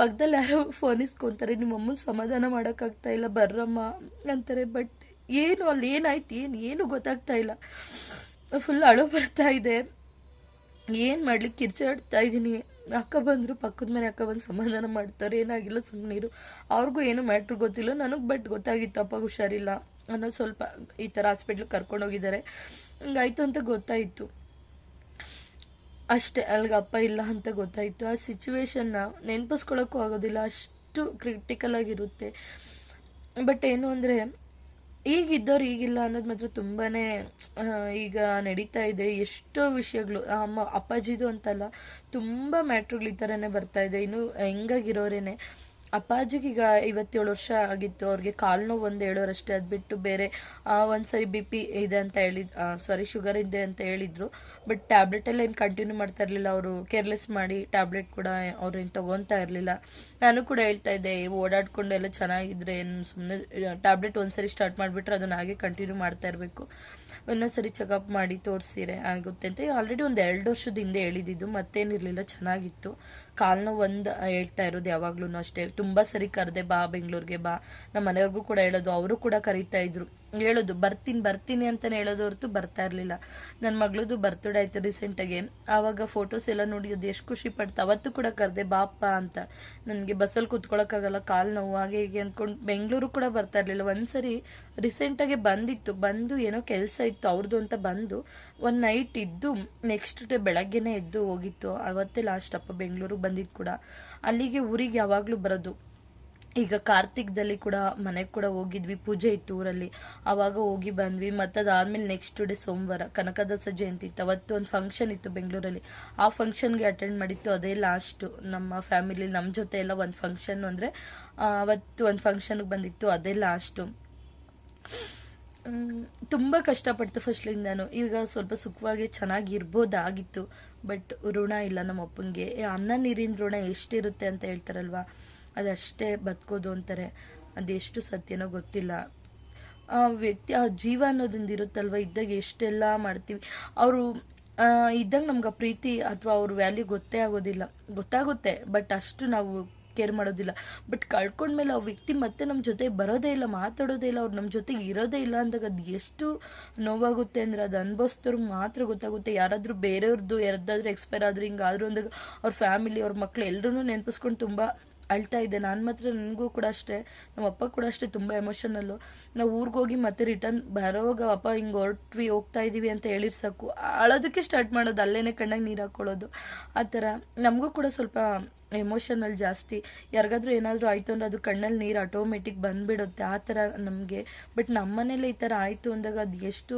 ಪಕ್ಕದಲ್ಲಿ ಯಾರೋ ಫೋನ್ ಇಸ್ಕೊಂತಾರೆ ನಿಮ್ಮ ಅಮ್ಮನ ಸಮಾಧಾನ ಮಾಡೋಕ್ಕಾಗ್ತಾ ಇಲ್ಲ, ಬರ್ರಮ್ಮ ಅಂತಾರೆ. ಬಟ್ ಏನು, ಅಲ್ಲಿ ಏನಾಯ್ತು, ಏನು ಏನು ಗೊತ್ತಾಗ್ತಾ ಇಲ್ಲ. ಫುಲ್ ಅಳು ಬರ್ತಾ ಇದೆ. ಏನು ಮಾಡ್ಲಿಕ್ಕೆ ಕಿರ್ಚಾಡ್ತಾ ಇದ್ದೀನಿ ಅಕ್ಕ ಬಂದರು, ಪಕ್ಕದ ಮನೆ ಅಕ್ಕ ಬಂದು ಸಮಾಧಾನ ಮಾಡ್ತಾರೆ. ಏನಾಗಿಲ್ಲ ಸುಮ್ಮನಿರು ಅವ್ರಿಗೂ ಏನು ಮ್ಯಾಟ್ರ್ ಗೊತ್ತಿಲ್ಲ. ನನಗೆ ಬಟ್ ಗೊತ್ತಾಗಿತ್ತು ಅಪ್ಪ ಹುಷಾರಿಲ್ಲ ಅನ್ನೋ ಸ್ವಲ್ಪ ಈ ಥರ ಹಾಸ್ಪಿಟ್ಲಿಗೆ ಕರ್ಕೊಂಡೋಗಿದ್ದಾರೆ. ಹಂಗಾಯ್ತು ಅಂತ ಗೊತ್ತಾಯಿತು. ಅಷ್ಟೇ ಅಲ್ಲಿಗೆ ಅಪ್ಪ ಇಲ್ಲ ಅಂತ ಗೊತ್ತಾಯಿತು. ಆ ಸಿಚುವೇಶನ್ನ ನೆನಪಿಸ್ಕೊಳ್ಳೋಕ್ಕೂ ಆಗೋದಿಲ್ಲ. ಅಷ್ಟು ಕ್ರಿಟಿಕಲ್ ಆಗಿರುತ್ತೆ. ಬಟ್ ಏನು ಅಂದರೆ, ಈಗಿದ್ದವ್ರು ಈಗಿಲ್ಲ ಅನ್ನೋದು ಮಾತ್ರ ತುಂಬಾನೇ ಈಗ ನಡೀತಾ ಇದೆ. ಎಷ್ಟೋ ವಿಷಯಗಳು ಅಮ್ಮ, ಅಪ್ಪಾಜಿದು ಅಂತಲ್ಲ, ತುಂಬ ಮ್ಯಾಟ್ರುಗಳು ಈ ಥರನೇ ಬರ್ತಾ ಇದೆ. ಇನ್ನು ಹೆಂಗಾಗಿರೋರೇನೆ? ಅಪ್ಪಾಜಿಗೆ ಈಗ ಐವತ್ತೇಳು ವರ್ಷ ಆಗಿತ್ತು. ಅವ್ರಿಗೆ ಕಾಲು ನೋವು ಒಂದು ಹೇಳೋರಷ್ಟೇ ಅದು ಬಿಟ್ಟು ಬೇರೆ ಒಂದ್ಸರಿ ಬಿ ಪಿ ಇದೆ ಅಂತ ಹೇಳಿದ್ ಸಾರಿ ಶುಗರ್ ಇದೆ ಅಂತ ಹೇಳಿದ್ರು. ಬಟ್ ಟ್ಯಾಬ್ಲೆಟ್ ಎಲ್ಲ ಏನು ಕಂಟಿನ್ಯೂ ಮಾಡ್ತಾ ಇರಲಿಲ್ಲ. ಅವರು ಕೇರ್ಲೆಸ್ ಮಾಡಿ ಟ್ಯಾಬ್ಲೆಟ್ ಕೂಡ ಅವ್ರು ಏನು ಇರ್ಲಿಲ್ಲ ಇರಲಿಲ್ಲ. ನಾನು ಕೂಡ ಹೇಳ್ತಾ ಇದ್ದೆ ಓಡಾಡ್ಕೊಂಡು ಎಲ್ಲ ಚೆನ್ನಾಗಿದ್ರೆ ಏನು ಸುಮ್ಮನೆ ಟ್ಯಾಬ್ಲೆಟ್ ಒಂದ್ಸರಿ ಸ್ಟಾರ್ಟ್ ಮಾಡಿಬಿಟ್ರೆ ಅದನ್ನ ಹಾಗೆ ಕಂಟಿನ್ಯೂ ಮಾಡ್ತಾ ಇರಬೇಕು. ಇನ್ನೊಂದ್ಸರಿ ಚೆಕಪ್ ಮಾಡಿ ತೋರಿಸಿರೆ ಆಗುತ್ತೆ ಅಂತ. ಆಲ್ರೆಡಿ ಒಂದು ಎರಡು ವರ್ಷದ ಹಿಂದೆ ಹೇಳಿದ್ದು, ಮತ್ತೇನಿರಲಿಲ್ಲ, ಚೆನ್ನಾಗಿತ್ತು. ಕಾಲು ನೋವು ಒಂದು ಹೇಳ್ತಾ ಇರೋದು ಯಾವಾಗ್ಲೂ ಅಷ್ಟೇ. ತುಂಬಾ ಸರಿ ಕರೆದೆ ಬಾ ಬೆಂಗಳೂರಿಗೆ ಬಾ. ನಮ್ಮ ಮನೆಯವ್ರಿಗೂ ಕೂಡ ಹೇಳೋದು, ಅವರು ಕೂಡ ಕರೀತಾ ಇದ್ರು. ಹೇಳೋದು, ಬರ್ತೀನಿ ಬರ್ತೀನಿ ಅಂತ ಹೇಳೋದು ಹೊರತು ಬರ್ತಾ ಇರ್ಲಿಲ್ಲ. ನನ್ನ ಮಗಳದು ಬರ್ತ್ಡೇ ಆಯ್ತು ರೀಸೆಂಟಾಗಿ ಆವಾಗ ಫೋಟೋಸ್ ಎಲ್ಲ ನೋಡಿ ಎಷ್ಟು ಖುಷಿ ಪಡ್ತಾ, ಅವತ್ತು ಕೂಡ ಕರೆದೆ ಬಾಪ್ಪ ಅಂತ. ನನಗೆ ಬಸ್ಸಲ್ಲಿ ಕೂತ್ಕೊಳ್ಳೋಕ್ಕಾಗಲ್ಲ ಕಾಲು ನೋವು, ಹಾಗೆ ಹೀಗೆ ಅಂದ್ಕೊಂಡು ಬೆಂಗಳೂರು ಕೂಡ ಬರ್ತಾ ಇರ್ಲಿಲ್ಲ. ಒಂದ್ಸರಿ ರೀಸೆಂಟಾಗಿ ಬಂದಿತ್ತು, ಬಂದು ಏನೋ ಕೆಲಸ ಇತ್ತು ಅವ್ರದ್ದು ಅಂತ ಬಂದು ಒಂದು ನೈಟ್ ಇದ್ದು ನೆಕ್ಸ್ಟ್ ಡೇ ಬೆಳಗ್ಗೆನೆ ಎದ್ದು ಹೋಗಿತ್ತು. ಅವತ್ತೇ ಲಾಸ್ಟ್ ಅಪ್ಪ ಬೆಂಗಳೂರಿಗೆ ಬಂದಿದ್ದು ಕೂಡ. ಅಲ್ಲಿಗೆ ಊರಿಗೆ ಯಾವಾಗಲೂ ಬರೋದು. ಈಗ ಕಾರ್ತಿಕ್ದಲ್ಲಿ ಕೂಡ ಮನೆಗೆ ಕೂಡ ಹೋಗಿದ್ವಿ, ಪೂಜೆ ಇತ್ತು ಊರಲ್ಲಿ. ಆವಾಗ ಹೋಗಿ ಬಂದ್ವಿ. ಮತ್ತೆ ಅದಾದ್ಮೇಲೆ ನೆಕ್ಸ್ಟ್ ಡೇ ಸೋಮವಾರ ಕನಕದಾಸ ಜಯಂತಿ ಇತ್ತು. ಅವತ್ತು ಒಂದು ಫಂಕ್ಷನ್ ಇತ್ತು ಬೆಂಗಳೂರಲ್ಲಿ. ಆ ಫಂಕ್ಷನ್ಗೆ ಅಟೆಂಡ್ ಮಾಡಿತ್ತು ಅದೇ ಲಾಸ್ಟು ನಮ್ಮ ಫ್ಯಾಮಿಲಿ ನಮ್ಮ ಜೊತೆ ಎಲ್ಲ ಒಂದು ಫಂಕ್ಷನ್ ಅಂದರೆ ಅವತ್ತು ಒಂದು ಫಂಕ್ಷನ್ಗೆ ಬಂದಿತ್ತು, ಅದೇ ಲಾಸ್ಟು ತುಂಬ ಕಷ್ಟಪಡ್ತು ಫಸ್ಟ್ಲಿಂದಾನು ಈಗ ಸ್ವಲ್ಪ ಸುಖವಾಗಿ ಚೆನ್ನಾಗಿ ಇರ್ಬೋದಾಗಿತ್ತು. ಬಟ್ ಋಣ ಇಲ್ಲ ನಮ್ಮ ಅಪ್ಪನಿಗೆ ಅನ್ನ ನೀರಿನ ಋಣ ಎಷ್ಟಿರುತ್ತೆ ಅಂತ ಹೇಳ್ತಾರಲ್ವಾ? ಅದಷ್ಟೇ ಬದುಕೋದು ಅಂತಾರೆ. ಅದೆಷ್ಟು ಸತ್ಯನೋ ಗೊತ್ತಿಲ್ಲ. ಆ ವ್ಯಕ್ತಿ, ಆ ಜೀವ ಅನ್ನೋದೊಂದು ಇರುತ್ತಲ್ವ? ಇದ್ದಾಗ ಎಷ್ಟೆಲ್ಲ ಮಾಡ್ತೀವಿ. ಅವರು ಇದ್ದಾಗ ನಮ್ಗೆ ಪ್ರೀತಿ ಅಥವಾ ಅವ್ರ ವ್ಯಾಲ್ಯೂ ಗೊತ್ತೇ ಆಗೋದಿಲ್ಲ. ಗೊತ್ತಾಗುತ್ತೆ ಬಟ್ ಅಷ್ಟು ನಾವು ಕೇರ್ ಮಾಡೋದಿಲ್ಲ. ಬಟ್ ಕಳ್ಕೊಂಡ್ಮೇಲೆ ಆ ವ್ಯಕ್ತಿ ಮತ್ತೆ ನಮ್ಮ ಜೊತೆ ಬರೋದೇ ಇಲ್ಲ, ಮಾತಾಡೋದೇ ಇಲ್ಲ, ಅವ್ರು ನಮ್ಮ ಜೊತೆಗೆ ಇರೋದೇ ಇಲ್ಲ ಅಂದಾಗ ಅದು ಎಷ್ಟು ನೋವಾಗುತ್ತೆ ಅಂದರೆ ಅದು ಅನುಭವಿಸ್ತವ್ರಿಗೆ ಮಾತ್ರ ಗೊತ್ತಾಗುತ್ತೆ. ಯಾರಾದರೂ ಬೇರೆಯವ್ರದ್ದು ಯಾರದ್ದಾದ್ರೂ ಎಕ್ಸ್ಪೈರ್ ಆದ್ರೂ ಹಿಂಗಾದ್ರೂ ಅಂದಾಗ ಅವ್ರ ಫ್ಯಾಮಿಲಿ ಅವ್ರ ಮಕ್ಳು ಎಲ್ಲರೂ ನೆನಪಿಸ್ಕೊಂಡು ತುಂಬ ಅಳ್ತಾ ಇದ್ದೆ ನಾನು ಮಾತ್ರ ನನಗೂ ಕೂಡ ಅಷ್ಟೇ ನಮ್ಮ ಅಪ್ಪ ಕೂಡ ಅಷ್ಟೇ ತುಂಬ ಎಮೋಷನಲ್ಲು ನಾವು ಊರಿಗೆ ಹೋಗಿ ಮತ್ತೆ ರಿಟರ್ನ್ ಬರೋವಾಗ ಅಪ್ಪ ಹಿಂಗೆ ಹೊರಟ್ವಿ, ಹೋಗ್ತಾ ಇದ್ದೀವಿ ಅಂತ ಹೇಳಿರ್ ಸಾಕು. ಅಳೋದಕ್ಕೆ ಸ್ಟಾರ್ಟ್ ಮಾಡೋದು, ಅಲ್ಲೇನೆ ಕಣ್ಣಾಗ ನೀರು ಹಾಕ್ಕೊಳ್ಳೋದು ಆ ಥರ. ನಮಗೂ ಕೂಡ ಸ್ವಲ್ಪ ಎಮೋಷನಲ್ ಜಾಸ್ತಿ. ಯಾರಿಗಾದ್ರೂ ಏನಾದರೂ ಆಯಿತು ಅಂದರೆ ಅದು ಕಣ್ಣಲ್ಲಿ ನೀರು ಆಟೋಮೆಟಿಕ್ ಬಂದುಬಿಡುತ್ತೆ. ಆ ಥರ ನಮಗೆ. ಬಟ್ ನಮ್ಮ ಮನೇಲಿ ಈ ಥರ ಆಯಿತು ಅಂದಾಗ ಅದು ಎಷ್ಟು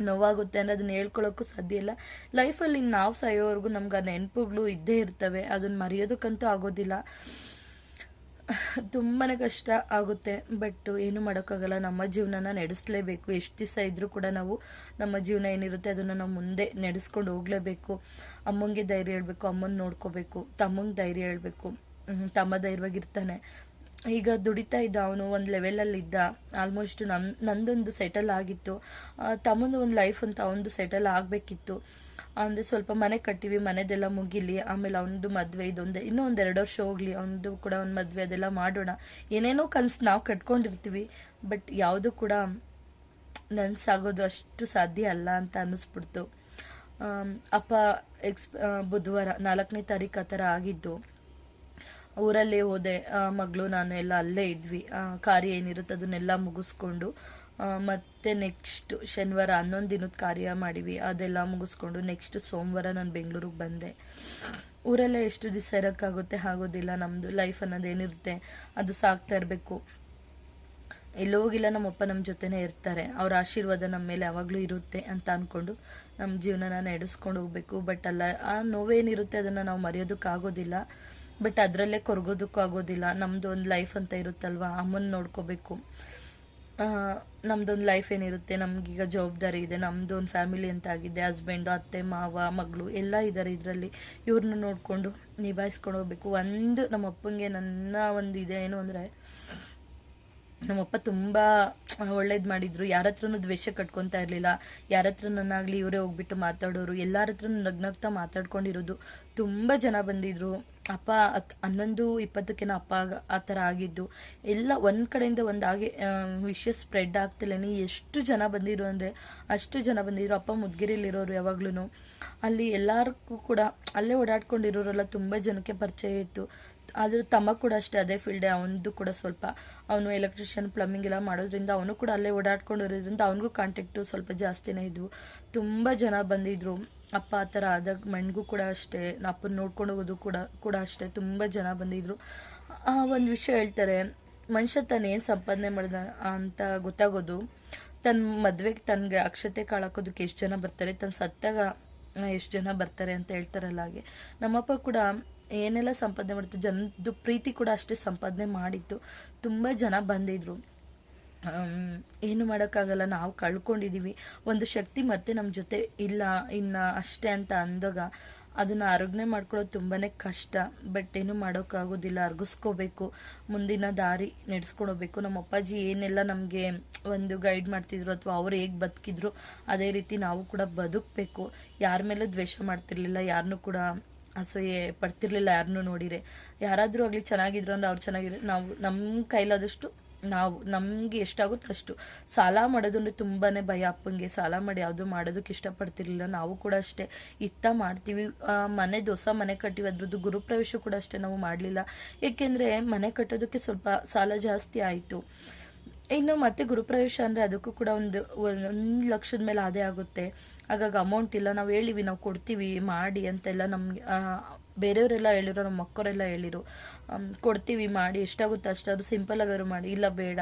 ನೋವಾಗುತ್ತೆ ಅನ್ನೋದನ್ನ ಹೇಳ್ಕೊಳ್ಳೋಕ್ಕೂ ಸಾಧ್ಯ ಇಲ್ಲ. ಲೈಫಲ್ಲಿ ನಾವು ಸಾಯೋವರೆಗೂ ನಮ್ಗೆ ಆ ನೆನಪುಗಳು ಇದ್ದೇ ಇರ್ತವೆ. ಅದನ್ನ ಮರೆಯೋದಕ್ಕಂತೂ ಆಗೋದಿಲ್ಲ. ತುಂಬಾನೇ ಕಷ್ಟ ಆಗುತ್ತೆ. ಬಟ್ ಏನು ಮಾಡೋಕ್ಕಾಗಲ್ಲ. ನಮ್ಮ ಜೀವನನ ನಡೆಸಲೇಬೇಕು. ಎಷ್ಟು ದಿವಸ ಇದ್ರೂ ಕೂಡ ನಾವು ನಮ್ಮ ಜೀವನ ಏನಿರುತ್ತೆ ಅದನ್ನು ನಾವು ಮುಂದೆ ನಡೆಸ್ಕೊಂಡು ಹೋಗ್ಲೇಬೇಕು. ಅಮ್ಮಂಗೆ ಧೈರ್ಯ ಹೇಳಬೇಕು. ಅಮ್ಮನ ನೋಡ್ಕೋಬೇಕು. ತಮ್ಮಂಗೆ ಧೈರ್ಯ ಹೇಳಬೇಕು. ತಮ್ಮ ಧೈರ್ಯವಾಗಿರ್ತಾನೆ. ಈಗ ದುಡಿತಾ ಇದ್ದ ಅವನು ಒಂದು ಲೆವೆಲಲ್ಲಿ ಇದ್ದ ಆಲ್ಮೋಸ್ಟ್ ನಮ್, ನಂದೊಂದು ಸೆಟಲ್ ಆಗಿತ್ತು. ತಮ್ಮಂದು ಒಂದು ಲೈಫ್ ಅಂತ ಅವನದು ಸೆಟಲ್ ಆಗಬೇಕಿತ್ತು. ಅಂದರೆ ಸ್ವಲ್ಪ ಮನೆ ಕಟ್ಟಿವಿ, ಮನೆದೆಲ್ಲ ಮುಗಿಲಿ, ಆಮೇಲೆ ಅವನದು ಮದುವೆ ಇದೊಂದು ಇನ್ನೂ ಒಂದು ಎರಡು ವರ್ಷ ಹೋಗ್ಲಿ, ಅವನದು ಕೂಡ ಒಂದು ಮದುವೆ ಅದೆಲ್ಲ ಮಾಡೋಣ. ಏನೇನೋ ಕನ್ಸು ನಾವು ಕಟ್ಕೊಂಡಿರ್ತೀವಿ ಬಟ್ ಯಾವುದು ಕೂಡ ನನ್ಸಾಗೋದು ಅಷ್ಟು ಸಾಧ್ಯ ಅಲ್ಲ ಅಂತ ಅನ್ನಿಸ್ಬಿಡ್ತು. ಅಪ್ಪ ಎಕ್ಸ್ ಬುಧವಾರ ನಾಲ್ಕನೇ ತಾರೀಕು ಆ ಥರ ಆಗಿದ್ದು. ಊರಲ್ಲೇ ಹೋದೆ. ಮಗಳು, ನಾನು ಎಲ್ಲ ಅಲ್ಲೇ ಇದ್ವಿ. ಕಾರ್ಯ ಏನಿರುತ್ತೆ ಅದನ್ನೆಲ್ಲ ಮುಗಿಸ್ಕೊಂಡು ಮತ್ತೆ ನೆಕ್ಸ್ಟ್ ಶನಿವಾರ ಹನ್ನೊಂದು ದಿನದ ಕಾರ್ಯ ಮಾಡಿವಿ. ಅದೆಲ್ಲ ಮುಗಿಸ್ಕೊಂಡು ನೆಕ್ಸ್ಟ್ ಸೋಮವಾರ ನಾನು ಬೆಂಗಳೂರಿಗೆ ಬಂದೆ. ಊರಲ್ಲೇ ಎಷ್ಟು ದಿವಸ ಇರೋಕ್ಕಾಗುತ್ತೆ ಆಗೋದಿಲ್ಲ ನಮ್ಮದು ಲೈಫ್ ಅನ್ನೋದು ಏನಿರುತ್ತೆ, ಅದು ಸಾಕ್ತಾ ಇರಬೇಕು. ಎಲ್ಲೋಗಿಲ್ಲ ನಮ್ಮಪ್ಪ ನಮ್ಮ ಜೊತೆನೇ ಇರ್ತಾರೆ. ಅವ್ರ ಆಶೀರ್ವಾದ ನಮ್ಮ ಮೇಲೆ ಯಾವಾಗಲೂ ಇರುತ್ತೆ ಅಂತ ಅಂದ್ಕೊಂಡು ನಮ್ಮ ಜೀವನನ ನಡೆಸ್ಕೊಂಡು ಹೋಗಬೇಕು. ಬಟ್ ಅಲ್ಲ, ಆ ನೋವೇನಿರುತ್ತೆ ಅದನ್ನು ನಾವು ಮರೆಯೋದಕ್ಕಾಗೋದಿಲ್ಲ. ಬಟ್ ಅದರಲ್ಲೇ ಕೊರಗೋದಕ್ಕೂ ಆಗೋದಿಲ್ಲ. ನಮ್ದು ಒಂದು ಲೈಫ್ ಅಂತ ಇರುತ್ತಲ್ವಾ? ಅಮ್ಮನ ನೋಡ್ಕೋಬೇಕು. ನಮ್ದೊಂದು ಲೈಫ್ ಏನಿರುತ್ತೆ? ನಮ್ಗೀಗ ಜವಾಬ್ದಾರಿ ಇದೆ. ನಮ್ದು ಒಂದು ಫ್ಯಾಮಿಲಿ ಅಂತ ಆಗಿದೆ ಹಸ್ಬೆಂಡು ಅತ್ತೆ, ಮಾವ, ಮಗಳು ಎಲ್ಲ ಇದ್ದಾರೆ ಇದರಲ್ಲಿ. ಇವ್ರನ್ನ ನೋಡಿಕೊಂಡು ನಿಭಾಯಿಸ್ಕೊಂಡು ಹೋಗ್ಬೇಕು. ಒಂದು ನಮ್ಮ ಅಪ್ಪಂಗೆ ನನ್ನ ಒಂದು ಇದೆ ಏನು ಅಂದರೆ ನಮ್ಮಪ್ಪ ತುಂಬಾ ಒಳ್ಳೇದ್ ಮಾಡಿದ್ರು. ಯಾರ ದ್ವೇಷ ಕಟ್ಕೊಂತಾ ಇರ್ಲಿಲ್ಲ. ಯಾರ ನನ್ನಾಗ್ಲಿ ಇವರೇ ಹೋಗ್ಬಿಟ್ಟು ಮಾತಾಡೋರು ಎಲ್ಲಾರ ಹತ್ರ ನಗ್ನಗ್ತಾ ಮಾತಾಡ್ಕೊಂಡಿರೋದು. ತುಂಬಾ ಜನ ಬಂದಿದ್ರು. ಅಪ್ಪ ಹತ್- ಹನ್ನೊಂದು ಇಪ್ಪತ್ತಕ್ಕೆನ ಅಪ್ಪ ಆ ಥರ ಆಗಿದ್ದು. ಎಲ್ಲ ಒಂದ್ ಕಡೆಯಿಂದ ಒಂದ್ ಆಗಿ ವಿಷಯ ಸ್ಪ್ರೆಡ್ ಆಗ್ತಿಲ್ಲೇನೆ. ಎಷ್ಟು ಜನ ಬಂದಿದ್ರು ಅಂದ್ರೆ, ಅಷ್ಟು ಜನ ಬಂದಿದ್ರು. ಅಪ್ಪ ಮುದ್ಗಿರಿಲಿರೋರು ಯಾವಾಗ್ಲೂ ಅಲ್ಲಿ ಎಲ್ಲಾರ್ಗೂ ಕೂಡ, ಅಲ್ಲೇ ಓಡಾಡ್ಕೊಂಡಿರೋರೆಲ್ಲ ತುಂಬಾ ಜನಕ್ಕೆ ಪರಿಚಯ ಇತ್ತು. ಆದ್ರೆ ತಮ್ಮ ಕೂಡ ಅಷ್ಟೇ, ಅದೇ ಫೀಲ್ಡೆ ಅವನದು ಕೂಡ ಸ್ವಲ್ಪ ಅವನು ಎಲೆಕ್ಟ್ರಿಷಿಯನ್ ಪ್ಲಂಬಿಂಗ್ ಎಲ್ಲ ಮಾಡೋದ್ರಿಂದ ಅವನು ಕೂಡ ಅಲ್ಲೇ ಓಡಾಡ್ಕೊಂಡಿರೋದ್ರಿಂದ ಅವನಿಗೂ ಕಾಂಟ್ಯಾಕ್ಟು ಸ್ವಲ್ಪ ಜಾಸ್ತಿನೇ ಇದ್ವು. ತುಂಬ ಜನ ಬಂದಿದ್ರು. ಅಪ್ಪ ಆ ಥರ ಆದಾಗ ಮಣ್ಣಿಗೂ ಕೂಡ ಅಷ್ಟೇ, ಅಪ್ಪನ ನೋಡ್ಕೊಂಡು ಹೋಗೋದು ಕೂಡ ಕೂಡ ಅಷ್ಟೇ, ತುಂಬ ಜನ ಬಂದಿದ್ರು. ಆ ಒಂದು ವಿಷಯ ಹೇಳ್ತಾರೆ, ಮನುಷ್ಯ ತಾನು ಸಂಪಾದನೆ ಮಾಡಿದ ಅಂತ ಗೊತ್ತಾಗೋದು. ತನ್ನ ಮದುವೆಗೆ ತನಗೆ ಅಕ್ಷತೆ ಕಾಳಾಕೋದಕ್ಕೆ ಎಷ್ಟು ಜನ ಬರ್ತಾರೆ ತನ್ನ ಸತ್ತಾಗ ಎಷ್ಟು ಜನ ಬರ್ತಾರೆ ಅಂತ ಹೇಳ್ತಾರಲ್ಲ ಹಾಗೆ. ನಮ್ಮಪ್ಪ ಕೂಡ ಏನೆಲ್ಲ ಸಂಪಾದನೆ ಮಾಡಿತ್ತು ಜನದ್ದು ಪ್ರೀತಿ ಕೂಡ ಅಷ್ಟೇ ಸಂಪಾದನೆ ಮಾಡಿತ್ತು. ತುಂಬ ಜನ ಬಂದಿದ್ರು. ಏನು ಮಾಡೋಕ್ಕಾಗಲ್ಲ, ನಾವು ಕಳ್ಕೊಂಡಿದ್ದೀವಿ ಒಂದು ಶಕ್ತಿ ಮತ್ತೆ ನಮ್ಮ ಜೊತೆ ಇಲ್ಲ, ಇನ್ನ ಅಷ್ಟೇ ಅಂತ ಅಂದಾಗ ಅದನ್ನ ಅರಗಣೆ ಮಾಡ್ಕೊಳ್ಳೋದು ತುಂಬಾನೇ ಕಷ್ಟ. ಬಟ್ ಏನು ಮಾಡೋಕ್ಕಾಗೋದಿಲ್ಲ, ಅರ್ಗಿಸ್ಕೋಬೇಕು. ಮುಂದಿನ ದಾರಿ ನಡೆಸ್ಕೊಂಡು ಹೋಗ್ಬೇಕು ನಮ್ಮ ಅಪ್ಪಾಜಿ ಏನೆಲ್ಲ ನಮಗೆ ಒಂದು ಗೈಡ್ ಮಾಡ್ತಿದ್ರು ಅಥವಾ ಅವ್ರು ಹೇಗೆ ಬದುಕಿದ್ರು, ಅದೇ ರೀತಿ ನಾವು ಕೂಡ ಬದುಕಬೇಕು. ಯಾರ ಮೇಲೂ ದ್ವೇಷ ಮಾಡ್ತಿರ್ಲಿಲ್ಲ ಯಾರನ್ನೂ ಕೂಡ ಅಸೂಯೆ ಪಡ್ತಿರ್ಲಿಲ್ಲ ಯಾರನ್ನೂ ನೋಡಿರಿ. ಯಾರಾದರೂ ಆಗಲಿ ಚೆನ್ನಾಗಿದ್ರು ಅಂದ್ರೆ ಅವ್ರು ಚೆನ್ನಾಗಿರೋ ನಾವು ನಮ್ಮ ಕೈಲಾದಷ್ಟು ನಾವು, ನಮಗೆ ಎಷ್ಟಾಗುತ್ತೋ ಅಷ್ಟು ಸಾಲ ಮಾಡೋದಂದ್ರೆ ತುಂಬಾ ಭಯ ಅಪ್ಪಂಗೆ. ಸಾಲ ಮಾಡಿ ಯಾವುದು ಮಾಡೋದಕ್ಕೆ ಇಷ್ಟಪಡ್ತಿರ್ಲಿಲ್ಲ. ನಾವು ಕೂಡ ಅಷ್ಟೇ. ಇತ್ತ ಮಾಡ್ತೀವಿ. ಮನೆ ಹೊಸ ಮನೆ ಕಟ್ಟಿವಿ ಅದ್ರದ್ದು ಗುರುಪ್ರವೇಶ ಕೂಡ ಅಷ್ಟೇ ನಾವು ಮಾಡಲಿಲ್ಲ. ಏಕೆಂದರೆ ಮನೆ ಕಟ್ಟೋದಕ್ಕೆ ಸ್ವಲ್ಪ ಸಾಲ ಜಾಸ್ತಿ ಆಯಿತು. ಇನ್ನು ಮತ್ತೆ ಗುರುಪ್ರವೇಶ ಅಂದರೆ ಅದಕ್ಕೂ ಕೂಡ ಒಂದು ಒಂದು ಲಕ್ಷದ ಮೇಲೆ ಅದೇ ಆಗುತ್ತೆ. ಹಾಗಾಗಿ ಅಮೌಂಟ್ ಇಲ್ಲ, ನಾವು ಹೇಳಿವಿ, ನಾವು ಕೊಡ್ತೀವಿ, ಮಾಡಿ ಅಂತೆಲ್ಲ ನಮ್ಗೆ ಬೇರೆಯವರೆಲ್ಲ ಹೇಳಿರು ನಮ್ಮ ಮಕ್ಕರೆಲ್ಲ ಹೇಳಿರು. ಕೊಡ್ತೀವಿ, ಮಾಡಿ, ಎಷ್ಟಾಗುತ್ತೆ ಸಿಂಪಲ್ ಆಗಾದ್ರು ಮಾಡಿ. ಇಲ್ಲ, ಬೇಡ